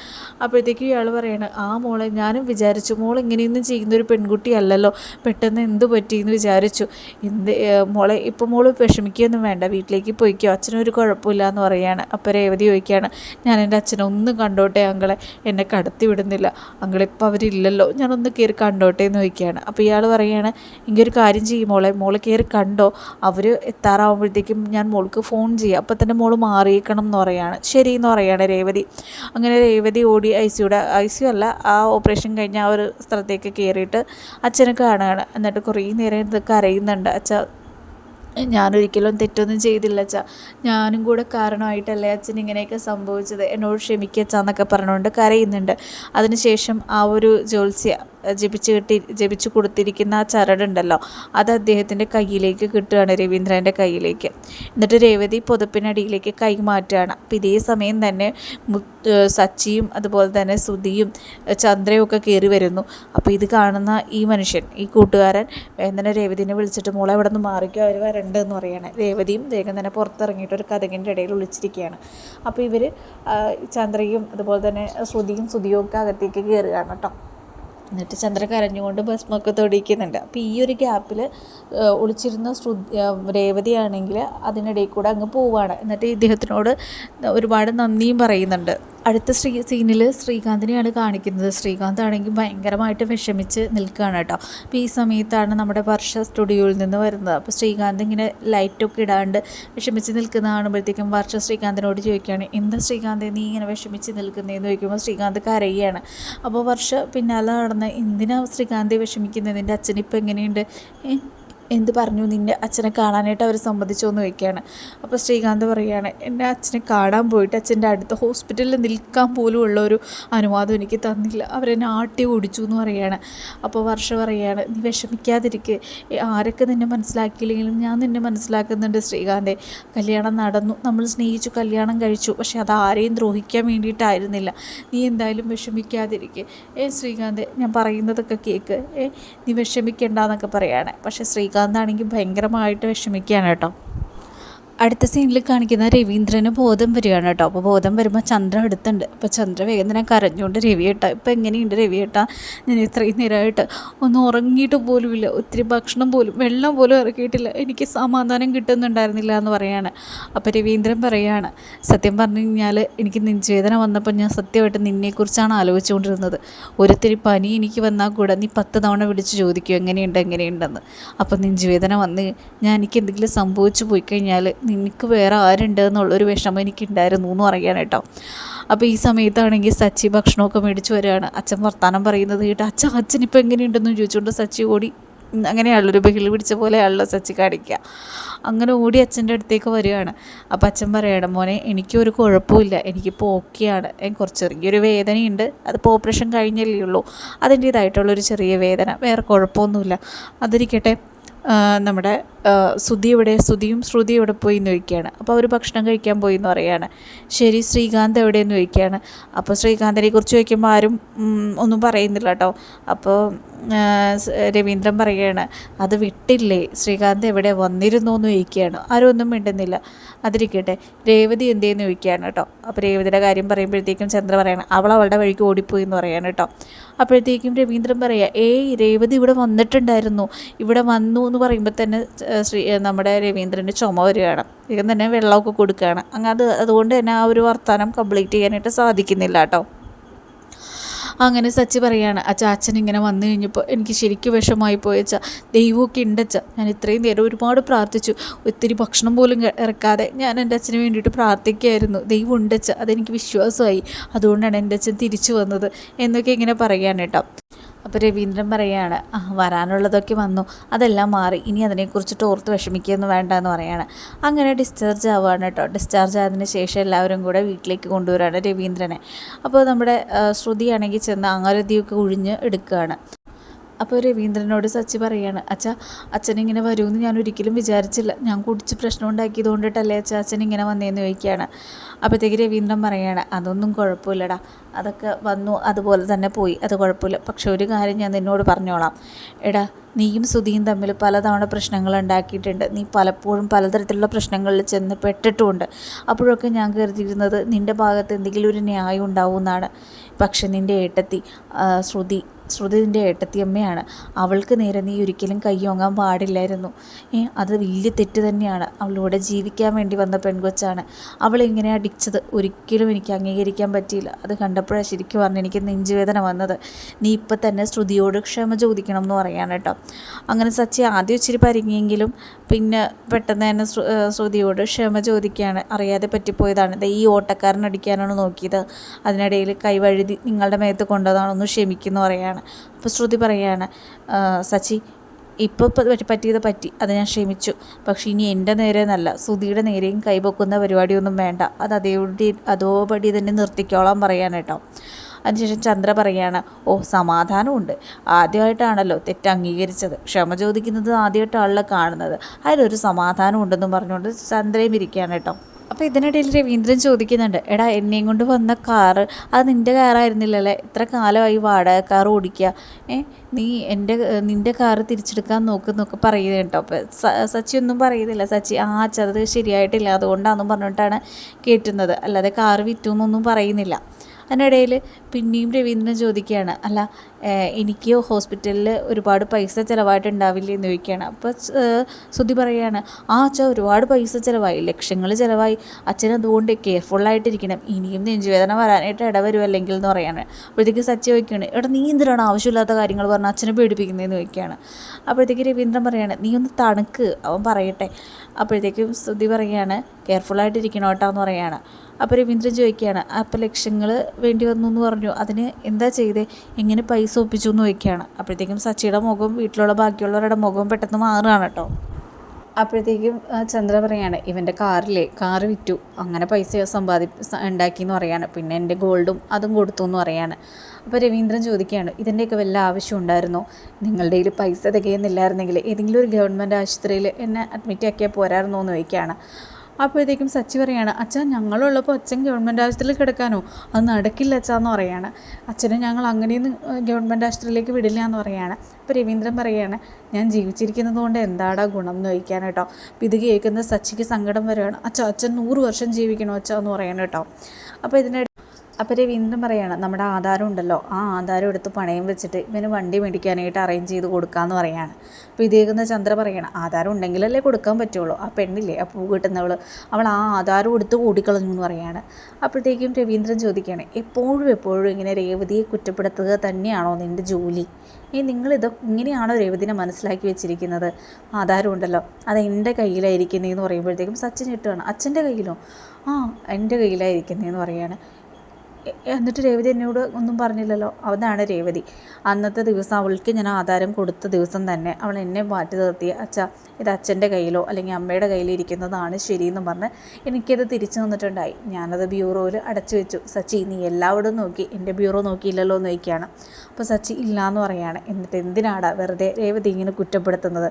അപ്പോഴത്തേക്കും ഇയാൾ പറയാണ് ആ മോളെ ഞാനും വിചാരിച്ചു മോൾ ഇങ്ങനെയൊന്നും ചെയ്യുന്നൊരു പെൺകുട്ടിയല്ലല്ലോ പെട്ടെന്ന് എന്ത് പറ്റിയെന്ന് വിചാരിച്ചു. എന്ത് മോളെ ഇപ്പോൾ മോൾ വിഷമിക്കുകയൊന്നും വേണ്ട വീട്ടിലേക്ക് പോയിക്കോ അച്ഛനൊരു കുഴപ്പമില്ല എന്ന് പറയുകയാണ് അപ്പോൾ രേവതി ചോദിക്കുകയാണ് ഞാൻ എന്റെ അച്ഛനെ ഒന്നും കണ്ടോട്ടെ അങ്കളെ എന്നെ കടത്തി വിടുന്നില്ല അങ്കളിപ്പോൾ അവരില്ലല്ലോ ഞാനൊന്ന് കയറി കണ്ടോട്ടെ എന്ന് ചോദിക്കുകയാണ്. അപ്പോൾ ഇയാൾ പറയുകയാണ് ഇങ്ങനൊരു കാര്യം ചെയ്യും മോളെ മോളെ കയറി കണ്ടോ അവർ എത്താറാവുമ്പോഴത്തേക്കും ഞാൻ മോൾക്ക് ഫോൺ ചെയ്യാം അപ്പോൾ തന്നെ മോൾ മാറിയേക്കണം എന്ന് പറയുകയാണ് ശരി എന്ന് പറയുകയാണ് രേവതി. അങ്ങനെ രേവതി ഓടി ഐ സിയുടെ ഐ സി അല്ല ആ ഓപ്പറേഷൻ കഴിഞ്ഞ് ആ ഒരു സ്ഥലത്തേക്ക് കയറിയിട്ട് അച്ഛനെ കാണുകയാണ്. എന്നിട്ട് കുറേ നേരം ഇത് കരയുന്നുണ്ട്. അച്ഛ ഞാനൊരിക്കലും തെറ്റൊന്നും ചെയ്തില്ല അച്ഛ. ഞാനും കൂടെ കാരണമായിട്ടല്ലേ അച്ഛൻ ഇങ്ങനെയൊക്കെ സംഭവിച്ചത്. എന്നോട് ക്ഷമിക്കുക അച്ഛാന്നൊക്കെ പറഞ്ഞുകൊണ്ട് കരയുന്നുണ്ട്. അതിനുശേഷം ആ ഒരു ജ്യോത്സ്യ ജപിച്ച് കിട്ടി ജപിച്ചു കൊടുത്തിരിക്കുന്ന ആ ചരടുണ്ടല്ലോ അത് അദ്ദേഹത്തിന്റെ കയ്യിലേക്ക് കിട്ടുകയാണ് രവീന്ദ്രന്റെ കയ്യിലേക്ക്. എന്നിട്ട് രേവതി പുതപ്പിനടിയിലേക്ക് കൈ മാറ്റുകയാണ്. അപ്പം ഇതേ സമയം തന്നെ സച്ചിയും അതുപോലെ തന്നെ സുധിയും ചന്ദ്രയും ഒക്കെ കയറി വരുന്നു. അപ്പോൾ ഇത് കാണുന്ന ഈ മനുഷ്യൻ ഈ കൂട്ടുകാരൻ വേദന രേവതിനെ വിളിച്ചിട്ട് മോളെ അവിടെ നിന്ന് മാറിക്കോ അവർ വരണ്ട് എന്ന് പറയുകയാണ് രേവതിയും വേഗം തന്നെ പുറത്തിറങ്ങിയിട്ട് ഒരു കഥകിന്റെ ഇടയിൽ ഒളിച്ചിരിക്കുകയാണ് അപ്പോൾ ഇവർ ചന്ദ്രയും അതുപോലെ തന്നെ ശ്രുതിയും സുധിയും ഒക്കെ അകത്തേക്ക് കയറുകയാണ് കേട്ടോ. എന്നിട്ട് ചന്ദ്ര കരഞ്ഞുകൊണ്ട് ഭസ്മൊക്കെ തൊടിയിക്കുന്നുണ്ട് അപ്പോൾ ഈ ഒരു ഗ്യാപ്പിൽ ഒളിച്ചിരുന്ന ശ്രുതി രേവതിയാണെങ്കിൽ അതിനിടയിൽ കൂടെ അങ്ങ് പോവുകയാണ് എന്നിട്ട് ഇദ്ദേഹത്തിനോട് ഒരുപാട് നന്ദിയും പറയുന്നുണ്ട്. അടുത്ത ശ്രീ സീനിൽ ശ്രീകാന്തിനെയാണ് കാണിക്കുന്നത്. ശ്രീകാന്ത് ആണെങ്കിൽ ഭയങ്കരമായിട്ട് വിഷമിച്ച് നിൽക്കുകയാണ് കേട്ടോ. അപ്പോൾ ഈ സമയത്താണ് നമ്മുടെ വർഷ സ്റ്റുഡിയോയിൽ നിന്ന് വരുന്നത്. അപ്പോൾ ശ്രീകാന്ത് ഇങ്ങനെ ലൈറ്റൊക്കെ ഇടാണ്ട് വിഷമിച്ച് നിൽക്കുന്ന കാണുമ്പോഴത്തേക്കും വർഷ ശ്രീകാന്തിനോട് ചോദിക്കുകയാണ് എന്താ ശ്രീകാന്ത് നീ ഇങ്ങനെ വിഷമിച്ച് നിൽക്കുന്നതെന്ന് ചോദിക്കുമ്പോൾ ശ്രീകാന്ത് കരയുകയാണ് അപ്പോൾ വർഷ പിന്നാലെ നടന്ന് എന്തിനാ ശ്രീകാന്ത് വിഷമിക്കുന്നത് എന്റെ അച്ഛനിപ്പോൾ എങ്ങനെയുണ്ട്? എന്ത് പറഞ്ഞു? നിന്റെ അച്ഛനെ കാണാനായിട്ട് അവർ സമ്മതിച്ചോ എന്ന് ചോദിക്കുകയാണ്. അപ്പോൾ ശ്രീകാന്ത് പറയുകയാണ് എന്റെ അച്ഛനെ കാണാൻ പോയിട്ട് അച്ഛന്റെ അടുത്ത ഹോസ്പിറ്റലിൽ നിൽക്കാൻ പോലും ഉള്ള ഒരു അനുവാദം എനിക്ക് തന്നില്ല. അവരെന്നെ ആട്ടി ഓടിച്ചു എന്ന് പറയുകയാണ് അപ്പോൾ വർഷ പറയുകയാണ് നീ വിഷമിക്കാതിരിക്കുക ആരൊക്കെ നിന്നെ മനസ്സിലാക്കിയില്ലെങ്കിലും ഞാൻ നിന്നെ മനസ്സിലാക്കുന്നുണ്ട് ശ്രീകാന്തെ. കല്യാണം നടന്നു. നമ്മൾ സ്നേഹിച്ചു കല്യാണം കഴിച്ചു. പക്ഷേ അത് ആരെയും ദ്രോഹിക്കാൻ വേണ്ടിയിട്ടായിരുന്നില്ല. നീ എന്തായാലും വിഷമിക്കാതിരിക്കേ. ഏ ശ്രീകാന്ത് ഞാൻ പറയുന്നതൊക്കെ കേൾക്ക് ഏ നീ വിഷമിക്കണ്ടെന്നൊക്കെ പറയുകയാണ് പക്ഷേ ശ്രീകാന്ത് ശ്രീകാന്താണെങ്കിൽ ഭയങ്കരമായിട്ട് വിഷമിക്കുകയാണ് കേട്ടോ. അടുത്ത സീനിൽ കാണിക്കുന്ന രവീന്ദ്രന് ബോധം വരികയാണ് കേട്ടോ. അപ്പോൾ ബോധം വരുമ്പോൾ ചന്ദ്ര അടുത്തുണ്ട്. അപ്പോൾ ചന്ദ്ര വേഗം തന്നെ കരഞ്ഞുകൊണ്ട് രവിയേട്ട ഇപ്പോൾ എങ്ങനെയുണ്ട് രവിയേട്ട ഞാൻ ഇത്രയും നേരമായിട്ട് ഒന്നും ഉറങ്ങിയിട്ട് ഇല്ല. ഒത്തിരി ഭക്ഷണം പോലും വെള്ളം പോലും ഇറക്കിയിട്ടില്ല. എനിക്ക് സമാധാനം കിട്ടുന്നുണ്ടായിരുന്നില്ല എന്ന് പറയാണ്. അപ്പോൾ രവീന്ദ്രൻ പറയാണ് സത്യം പറഞ്ഞു കഴിഞ്ഞാൽ എനിക്ക് നെഞ്ചുവേദന വന്നപ്പോൾ ഞാൻ സത്യമായിട്ട് നിന്നെക്കുറിച്ചാണ് ആലോചിച്ചുകൊണ്ടിരുന്നത്. ഒരുത്തിരി പനി എനിക്ക് വന്നാൽ കൂടെ നീ പത്ത് തവണ വിളിച്ച് ചോദിക്കും എങ്ങനെയുണ്ട് എങ്ങനെയുണ്ടെന്ന്. അപ്പോൾ നെഞ്ചുവേദന വന്ന് ഞാൻ എനിക്ക് എന്തെങ്കിലും സംഭവിച്ചു പോയി കഴിഞ്ഞാൽ നിനക്ക് വേറെ ആരുണ്ട് എന്നുള്ളൊരു വിഷമം എനിക്കുണ്ടായിരുന്നു എന്ന് പറയാൻ കേട്ടോ. അപ്പോൾ ഈ സമയത്താണെങ്കിൽ സച്ചി ഭക്ഷണമൊക്കെ മേടിച്ച് വരികയാണ്. അച്ഛൻ വർത്താനം പറയുന്നത് കേട്ടോ അച്ഛൻ അച്ഛൻ ഇപ്പോൾ എങ്ങനെയുണ്ടെന്ന് ചോദിച്ചുകൊണ്ട് സച്ചി ഓടി അങ്ങനെയാണല്ലോ ഒരു ബഹിൽ പിടിച്ച പോലെയാണല്ലോ സച്ചി കാണിക്കുക. അങ്ങനെ ഓടി അച്ഛന്റെ അടുത്തേക്ക് വരികയാണ്. അപ്പോൾ അച്ഛൻ പറയണം മോനെ എനിക്കൊരു കുഴപ്പമില്ല എനിക്കിപ്പോൾ ഓക്കെയാണ്. കുറച്ച് ചെറിയൊരു വേദനയുണ്ട്. അതിപ്പോൾ ഓപ്പറേഷൻ കഴിഞ്ഞല്ലേ ഉള്ളൂ. അതിന്റേതായിട്ടുള്ളൊരു ചെറിയ വേദന വേറെ കുഴപ്പമൊന്നുമില്ല. അതിരിക്കട്ടെ നമ്മുടെ സുധി എവിടെ സുധിയും ശ്രുതി എവിടെ പോയി എന്ന് ചോദിക്കുകയാണ്. അപ്പോൾ അവർ ഭക്ഷണം കഴിക്കാൻ പോയി എന്ന് പറയുകയാണ്. ശരി ശ്രീകാന്ത് എവിടെയെന്ന് ചോദിക്കുകയാണ്. അപ്പോൾ ശ്രീകാന്തിനെ കുറിച്ച് ചോദിക്കുമ്പോൾ ആരും ഒന്നും പറയുന്നില്ല കേട്ടോ. അപ്പോൾ രവീന്ദ്രൻ പറയുകയാണ് അത് വിട്ടില്ലേ? ശ്രീകാന്ത് എവിടെ വന്നിരുന്നു എന്ന് ചോദിക്കുകയാണ്. ആരും ഒന്നും മിണ്ടുന്നില്ല. അതിരിക്കട്ടെ. രേവതി എന്തേന്ന് ചോദിക്കുകയാണ് കേട്ടോ. അപ്പോൾ രേവതിയുടെ കാര്യം പറയുമ്പോഴത്തേക്കും ചന്ദ്ര പറയണം അവൾ അവളുടെ വഴിക്ക് ഓടിപ്പോയി എന്ന് പറയാണ് കേട്ടോ. അപ്പോഴത്തേക്കും രവീന്ദ്രൻ പറയുക ഏയ് രേവതി ഇവിടെ വന്നിട്ടുണ്ടായിരുന്നു. ഇവിടെ വന്നു എന്ന് പറയുമ്പോൾ തന്നെ ശ്രീ നമ്മുടെ രവീന്ദ്രന്റെ ചുമ വരികയാണ്. വേഗം തന്നെ വെള്ളമൊക്കെ കൊടുക്കുകയാണ്. അങ്ങനെ അത് അതുകൊണ്ട് തന്നെ ആ ഒരു വർത്തമാനം കംപ്ലീറ്റ് ചെയ്യാനായിട്ട് സാധിക്കുന്നില്ല കേട്ടോ. അങ്ങനെ സച്ചി പറയാണ് ആ ചാച്ചൻ ഇങ്ങനെ വന്നു കഴിഞ്ഞപ്പോൾ എനിക്ക് ശരിക്കും വിഷമായി പോയച്ച ദൈവമൊക്കെ ഉണ്ടച്ച ഞാൻ ഇത്രയും നേരം ഒരുപാട് പ്രാർത്ഥിച്ചു. ഒത്തിരി ഭക്ഷണം പോലും ഇറക്കാതെ ഞാൻ എന്റെ അച്ഛന് വേണ്ടിയിട്ട് പ്രാർത്ഥിക്കുകയായിരുന്നു. ദൈവം ഉണ്ടച്ച അതെനിക്ക് വിശ്വാസമായി. അതുകൊണ്ടാണ് എന്റെ അച്ഛൻ തിരിച്ചു വന്നത്. എന്നൊക്കെ ഇങ്ങനെ പറയാൻ കേട്ടോ. അപ്പോൾ രവീന്ദ്രൻ പറയുകയാണ് ആ വരാനുള്ളതൊക്കെ വന്നു. അതെല്ലാം മാറി. ഇനി അതിനെക്കുറിച്ചിട്ട് ഓർത്ത് വിഷമിക്കുകയൊന്നും വേണ്ട എന്ന് പറയാണ്. അങ്ങനെ ഡിസ്ചാർജ് ആവുകയാണ് കേട്ടോ. ഡിസ്ചാർജ് ആയതിന് ശേഷം എല്ലാവരും കൂടെ വീട്ടിലേക്ക് കൊണ്ടുവരാണ് രവീന്ദ്രനെ. അപ്പോൾ നമ്മുടെ ശ്രുതിയാണെങ്കിൽ ചെന്ന് ആരതിയൊക്കെ ഒഴിഞ്ഞ് എടുക്കുകയാണ്. അപ്പോൾ രവീന്ദ്രനോട് സച്ചി പറയാണ് അച്ഛാ അച്ഛനിങ്ങനെ വരുമെന്ന് ഞാൻ ഒരിക്കലും വിചാരിച്ചില്ല. ഞാൻ കുടിച്ച് പ്രശ്നം ഉണ്ടാക്കിയത് കൊണ്ടിട്ടല്ലേ അച്ഛ അച്ഛൻ ഇങ്ങനെ വന്നേന്ന് ചോദിക്കുകയാണ്. അപ്പോഴത്തേക്ക് രവീന്ദ്രൻ പറയാണ് അതൊന്നും കുഴപ്പമില്ലടാ. അതൊക്കെ വന്നു അതുപോലെ തന്നെ പോയി. അത് കുഴപ്പമില്ല. പക്ഷെ ഒരു കാര്യം ഞാൻ നിന്നോട് പറഞ്ഞോളാം. എടാ നീയും സുധിയും തമ്മിൽ പലതവണ പ്രശ്നങ്ങൾ ഉണ്ടാക്കിയിട്ടുണ്ട്. നീ പലപ്പോഴും പലതരത്തിലുള്ള പ്രശ്നങ്ങളിൽ ചെന്ന് പെട്ടിട്ടുമുണ്ട്. അപ്പോഴൊക്കെ ഞാൻ കരുതിയിരുന്നത് നിന്റെ ഭാഗത്ത് എന്തെങ്കിലും ഒരു ന്യായം ഉണ്ടാവും എന്നാണ്. പക്ഷെ നിന്റെ ഏട്ടത്തി ശ്രുതി ശ്രുതി നിന്റെ ഏട്ടത്തിയമ്മയാണ്. അവൾക്ക് നേരെ നീ ഒരിക്കലും കയ്യോങ്ങാൻ പാടില്ലായിരുന്നു. ഏ അത് വലിയ തെറ്റ് തന്നെയാണ്. അവളിവിടെ ജീവിക്കാൻ വേണ്ടി വന്ന പെൺകൊച്ചാണ്. അവൾ ഇങ്ങനെ അടിച്ചത് ഒരിക്കലും എനിക്ക് അംഗീകരിക്കാൻ പറ്റിയില്ല. അത് കണ്ടപ്പോഴാണ് ശരിക്കും പറഞ്ഞ് എനിക്ക് നെഞ്ചുവേദന വന്നത്. നീ ഇപ്പം തന്നെ ശ്രുതിയോട് ക്ഷമ ചോദിക്കണം എന്ന് പറയാണ് കേട്ടോ. അങ്ങനെ സച്ചി ആദ്യം ഇച്ചിരി പരിങ്ങിയെങ്കിലും പിന്നെ പെട്ടെന്ന് തന്നെ ശ്രുതിയോട് ക്ഷമ ചോദിക്കുകയാണ്. അറിയാതെ പറ്റിപ്പോയതാണ്. ഈ ഓട്ടക്കാരൻ അടിക്കാനാണ് നോക്കിയത്. അതിനിടയിൽ കൈവഴുതി നിങ്ങളുടെ മേത്ത് കൊണ്ടതാണെന്ന് ക്ഷമിക്കുന്നു പറയാണ്. അപ്പോൾ ശ്രുതി പറയുകയാണ് സച്ചി ഇപ്പോൾ പറ്റിയത് പറ്റി. അത് ഞാൻ ക്ഷമിച്ചു. പക്ഷേ ഇനി എന്റെ നേരെ എന്നല്ല സുധിയുടെ നേരെയും കൈപൊക്കുന്ന പരിപാടിയൊന്നും വേണ്ട. അത് അതേപടി അതോപടി തന്നെ നിർത്തിക്കോളാം പറയാൻ കേട്ടോ. അതിനുശേഷം ചന്ദ്ര പറയാണ് ഓ സമാധാനമുണ്ട്. ആദ്യമായിട്ടാണല്ലോ തെറ്റ് അംഗീകരിച്ചത്. ക്ഷമ ചോദിക്കുന്നത് ആദ്യമായിട്ടാണല്ലോ കാണുന്നത്. അതിലൊരു സമാധാനം ഉണ്ടെന്നും പറഞ്ഞുകൊണ്ട് ചന്ദ്രയും ഇരിക്കുകയാണ് കേട്ടോ. അപ്പോൾ ഇതിനിടയിൽ രവീന്ദ്രൻ ചോദിക്കുന്നുണ്ട് എടാ എന്നെയും കൊണ്ട് വന്ന കാറ് അത് നിന്റെ കാറായിരുന്നില്ലല്ലേ? ഇത്ര കാലമായി വാടക കാർ ഓടിക്കുക ഏ നീ എന്റെ നിന്റെ കാറ് തിരിച്ചെടുക്കാൻ നോക്കുന്നൊക്കെ പറയുന്നത് കേട്ടോ. അപ്പോൾ സച്ചി ഒന്നും പറയുന്നില്ല. സച്ചി ആ അത് ശരിയായിട്ടില്ല. അതുകൊണ്ടാണെന്നും പറഞ്ഞിട്ടാണ് കേട്ടുന്നത്. അല്ലാതെ കാറ് വിറ്റു എന്നൊന്നും പറയുന്നില്ല. അതിനിടയിൽ പിന്നെയും രവീന്ദ്രൻ ചോദിക്കുകയാണ് അല്ല എനിക്ക് ഹോസ്പിറ്റലിൽ ഒരുപാട് പൈസ ചിലവായിട്ടുണ്ടാവില്ലേ? എന്ന് ചോദിക്കുകയാണ്. അപ്പോൾ ശ്രുതി പറയുകയാണ് ആ അച്ഛ ഒരുപാട് പൈസ ചിലവായി ലക്ഷങ്ങൾ ചിലവായി. അച്ഛൻ അതുകൊണ്ട് കെയർഫുള്ളായിട്ടിരിക്കണം ഇനിയും നെഞ്ചുവേദന വരാനായിട്ട് ഇടവരും അല്ലെങ്കിൽ എന്ന് പറയുകയാണ്. അപ്പോഴത്തേക്ക് സച്ചി ചോദിക്കുകയാണ് എടാ നീ എന്തിനാണ് ആവശ്യമില്ലാത്ത കാര്യങ്ങൾ പറഞ്ഞാൽ അച്ഛനെ പേടിപ്പിക്കുന്നതെന്ന് ചോദിക്കുകയാണ്. അപ്പോഴത്തേക്ക് രവീന്ദ്രൻ പറയാണ് നീ ഒന്ന് തണുക്ക് അവൻ പറയട്ടെ. അപ്പോഴത്തേക്കും ശ്രുതി പറയുകയാണ് കെയർഫുള്ളായിട്ടിരിക്കണം എന്ന് പറയുകയാണ്. അപ്പോൾ രവീന്ദ്രൻ ചോദിക്കുകയാണ് അപ്പോൾ ലക്ഷങ്ങൾ വേണ്ടി വന്നു എന്ന് പറഞ്ഞു. അതിന് എന്താ ചെയ്തേ? എങ്ങനെ പൈസ ഒപ്പിച്ചു എന്ന് ചോദിക്കുകയാണ്. അപ്പോഴത്തേക്കും സച്ചിയുടെ മുഖം വീട്ടിലുള്ള ബാക്കിയുള്ളവരുടെ മുഖം പെട്ടെന്ന് മാറുകയാണ് കേട്ടോ അപ്പോഴത്തേക്കും ചന്ദ്ര പറയാണ് ഇവന്റെ കാറിലെ കാറ് വിറ്റു. അങ്ങനെ പൈസ സമ്പാദി ഉണ്ടാക്കി എന്ന് പറയാണ്. പിന്നെ എന്റെ ഗോൾഡും അതും കൊടുത്തു എന്ന് പറയാണ്. അപ്പോൾ രവീന്ദ്രൻ ചോദിക്കുകയാണ് ഇതിന്റെയൊക്കെ വല്ല ആവശ്യം ഉണ്ടായിരുന്നോ? നിങ്ങളുടെ കയ്യിൽ പൈസ തികയുന്നില്ലായിരുന്നെങ്കിൽ ഏതെങ്കിലും ഒരു ഗവൺമെന്റ് ആശുപത്രിയിൽ എന്നെ അഡ്മിറ്റ് ആക്കിയാൽ പോരായിരുന്നോ? എന്ന് ചോദിക്കുകയാണ്. അപ്പോഴത്തേക്കും സച്ചി പറയാണ് അച്ഛൻ ഞങ്ങളുള്ളപ്പോൾ അച്ഛൻ ഗവൺമെന്റ് ആശുപത്രിയിൽ കിടക്കാനോ? അത് നടക്കില്ല അച്ഛാന്ന് പറയാണ്. അച്ഛനെ ഞങ്ങൾ അങ്ങനെയൊന്നും ഗവൺമെന്റ് ആശുപത്രിയിലേക്ക് വിടില്ല എന്ന് പറയാണ്. അപ്പോൾ രവീന്ദ്രൻ പറയാണ് ഞാൻ ജീവിച്ചിരിക്കുന്നത് കൊണ്ട് എന്താടാ ഗുണം എന്ന് ചോദിക്കാൻ കേട്ടോ? അപ്പോൾ ഇത് കേൾക്കുന്ന സച്ചിക്ക് സങ്കടം വരികയാണ് അച്ഛൻ അച്ഛൻ നൂറ് വർഷം ജീവിക്കണോ അച്ഛാ എന്ന് പറയണം കേട്ടോ. അപ്പോൾ ഇതിന്റെ അപ്പോൾ രവീന്ദ്രൻ പറയുകയാണ് നമ്മുടെ ആധാരം ഉണ്ടല്ലോ ആ ആധാരം എടുത്ത് പണയം വെച്ചിട്ട് ഇവന് വണ്ടി മേടിക്കാനായിട്ട് അറേഞ്ച് ചെയ്ത് കൊടുക്കാമെന്ന് പറയുകയാണ് അപ്പോൾ ഇതേക്കുന്ന ചന്ദ്ര പറയണം ആധാരം ഉണ്ടെങ്കിലല്ലേ കൊടുക്കാൻ പറ്റുള്ളൂ ആ പെണ്ണില്ലേ ആ പൂ കിട്ടുന്നവൾ അവൾ ആ ആധാരം എടുത്ത് കൂടിക്കളഞ്ഞു എന്ന് പറയാണ്. അപ്പോഴത്തേക്കും രവീന്ദ്രൻ ചോദിക്കുകയാണ് എപ്പോഴും എപ്പോഴും ഇങ്ങനെ രേവതിയെ കുറ്റപ്പെടുത്തുക തന്നെയാണോ നിന്റെ ജോലി? ഈ നിങ്ങളിത് ഇങ്ങനെയാണോ രേവതിനെ മനസ്സിലാക്കി വെച്ചിരിക്കുന്നത്? ആധാരം ഉണ്ടല്ലോ അത് എന്റെ കയ്യിലായിരിക്കുന്നതെന്ന് പറയുമ്പോഴത്തേക്കും സച്ചിൻ ഇട്ടുകയാണ് അച്ഛന്റെ കയ്യിലോ? ആ എന്റെ കയ്യിലായിരിക്കുന്നതെന്ന് പറയാണ്. എന്നിട്ട് രേവതി എന്നോട് ഒന്നും പറഞ്ഞില്ലല്ലോ. അതാണ് രേവതി. അന്നത്തെ ദിവസം അവൾക്ക് ഞാൻ ആധാരം കൊടുത്ത ദിവസം തന്നെ അവൾ എന്നെ മാറ്റി നിർത്തി. അച്ഛ ഇത് അച്ഛന്റെ കയ്യിലോ അല്ലെങ്കിൽ അമ്മയുടെ കയ്യിൽ ഇരിക്കുന്നതാണ് ശരിയെന്ന് പറഞ്ഞ് എനിക്കത് തിരിച്ചു തന്നിട്ടുണ്ടായി. ഞാനത് ബ്യൂറോയിൽ അടച്ചു വെച്ചു. സച്ചി നീ എല്ലാവരും നോക്കി. എന്റെ ബ്യൂറോ നോക്കിയില്ലല്ലോ എന്ന് ചോദിക്കുകയാണ്. അപ്പോൾ സച്ചി ഇല്ലയെന്ന് പറയാണ് എന്നിട്ട് എന്തിനാടാ വെറുതെ രേവതി ഇങ്ങനെ കുറ്റപ്പെടുത്തുന്നത്?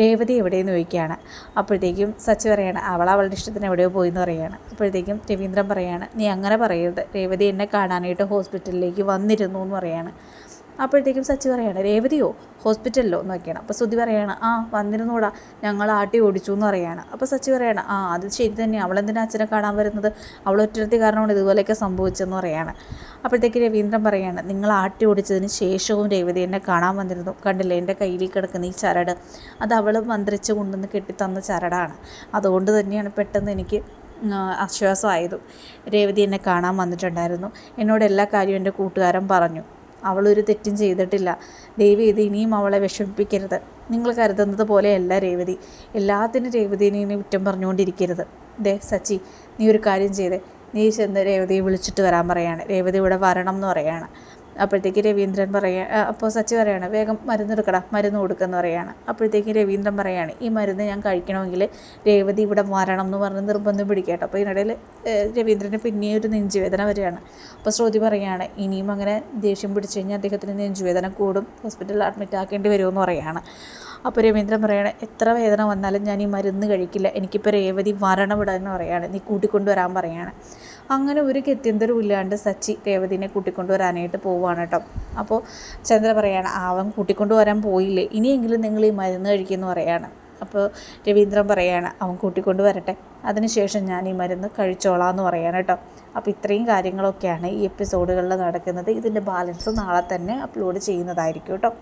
രേവതി എവിടെയെന്ന് ചോദിക്കുകയാണ്. അപ്പോഴത്തേക്കും സച്ചി പറയാണ് അവൾ അവളുടെ ഇഷ്ടത്തിന് എവിടെയോ പോയി എന്ന് പറയുകയാണ് അപ്പോഴത്തേക്കും രവീന്ദ്രൻ പറയാണ് നീ അങ്ങനെ പറയരുത്. രേവതി എന്നെ കാണാനായിട്ട് ഹോസ്പിറ്റലിലേക്ക് വന്നിരുന്നു എന്ന് പറയാണ്. അപ്പോഴത്തേക്കും സച്ചി പറയാണ് രേവതിയോ? ഹോസ്പിറ്റലിലോ? എന്നൊക്കെയാണ് അപ്പോൾ ശ്രുതി പറയാണ് ആ വന്നിരുന്നൂടാ ഞങ്ങൾ ആട്ടി ഓടിച്ചു എന്ന് പറയാണ്. അപ്പോൾ സച്ചി പറയാണ് ആ അത് ശരി തന്നെയാണ് അവളെന്തിനാ അച്ഛനെ കാണാൻ വരുന്നത്? അവൾ ഒറ്റത്തി കാരണമാണ് ഇതുപോലെയൊക്കെ സംഭവിച്ചതെന്ന് പറയാണ്. അപ്പോഴത്തേക്ക് രവീന്ദ്രൻ പറയാണ് നിങ്ങൾ ആട്ടി ഓടിച്ചതിന് ശേഷവും രേവതി എന്നെ കാണാൻ വന്നിരുന്നു. കണ്ടില്ലേ എന്റെ കയ്യിൽ കിടക്കുന്ന ഈ ചരട്. അത് അവൾ മന്ത്രിച്ച് കൊണ്ടുവന്ന് കെട്ടിത്തന്ന ചരടാണ്. അതുകൊണ്ട് തന്നെയാണ് പെട്ടെന്ന് എനിക്ക് ആശ്വാസമായതും. രേവതി എന്നെ കാണാൻ വന്നിട്ടുണ്ടായിരുന്നു. എന്നോട് എല്ലാ കാര്യവും എന്റെ കൂട്ടുകാരൻ പറഞ്ഞു. അവളൊരു തെറ്റും ചെയ്തിട്ടില്ല. ദേവി ഇത് ഇനിയും അവളെ വിഷമിപ്പിക്കരുത്. നിങ്ങൾ കരുതുന്നത് പോലെയല്ല രേവതി. എല്ലാത്തിനും രേവതിനെ കുറ്റം പറഞ്ഞുകൊണ്ടിരിക്കരുത്. ദേ സച്ചി നീ ഒരു കാര്യം ചെയ്തേ. നീ ചെന്ന് രേവതിയെ വിളിച്ചിട്ട് വരാൻ പറയാണ്. രേവതി ഇവിടെ വരണം എന്ന് പറയാണ്. അപ്പോഴത്തേക്ക് രവീന്ദ്രൻ പറയുക അപ്പോൾ സച്ചി പറയാണ് വേഗം മരുന്ന് എടുക്കടാ മരുന്ന് കൊടുക്കുമെന്ന് പറയാണ്. അപ്പോഴത്തേക്ക് രവീന്ദ്രൻ പറയാണ് ഈ മരുന്ന് ഞാൻ കഴിക്കണമെങ്കിൽ രേവതി ഇവിടെ വരണം എന്ന് പറഞ്ഞ് നിർബന്ധം പിടിക്കട്ടോ അപ്പോൾ ഇതിനിടയിൽ രവീന്ദ്രന് പിന്നെയും ഒരു നെഞ്ചുവേദന വരികയാണ്. അപ്പോൾ ശ്രുതി പറയുകയാണ് ഇനിയും അങ്ങനെ ദേഷ്യം പിടിച്ചു കഴിഞ്ഞാൽ അദ്ദേഹത്തിന് നെഞ്ചുവേദന കൂടും ഹോസ്പിറ്റലിൽ അഡ്മിറ്റ് ആക്കേണ്ടി വരുമെന്ന് പറയുകയാണ് അപ്പോൾ രവീന്ദ്രൻ പറയുകയാണ് എത്ര വേദന വന്നാലും ഞാൻ ഈ മരുന്ന് കഴിക്കില്ല എനിക്കിപ്പോൾ രേവതി വരണം ഇവിടെ എന്ന് പറയാണ് നീ കൂട്ടിക്കൊണ്ടുവരാൻ പറയാണ്. അങ്ങനെ ഒരു ഗത്യന്തരവും ഇല്ലാണ്ട് സച്ചി രേവതിനെ കൂട്ടിക്കൊണ്ടുവരാനായിട്ട് പോവുകയാണ് കേട്ടോ. അപ്പോൾ ചന്ദ്ര പറയാണ് അവൻ കൂട്ടിക്കൊണ്ടുവരാൻ പോയില്ലേ ഇനിയെങ്കിലും നിങ്ങൾ ഈ മരുന്ന് കഴിക്കുമെന്ന് പറയാണ്. അപ്പോൾ രവീന്ദ്രൻ പറയാണ് അവൻ കൂട്ടിക്കൊണ്ട് വരട്ടെ അതിനുശേഷം ഞാൻ ഈ മരുന്ന് കഴിച്ചോളാം എന്ന് പറയാണ് കേട്ടോ. അപ്പോൾ ഇത്രയും കാര്യങ്ങളൊക്കെയാണ് ഈ എപ്പിസോഡുകളിൽ നടക്കുന്നത്. ഇതിന്റെ ബാലൻസ് നാളെ തന്നെ അപ്ലോഡ് ചെയ്യുന്നതായിരിക്കും കേട്ടോ.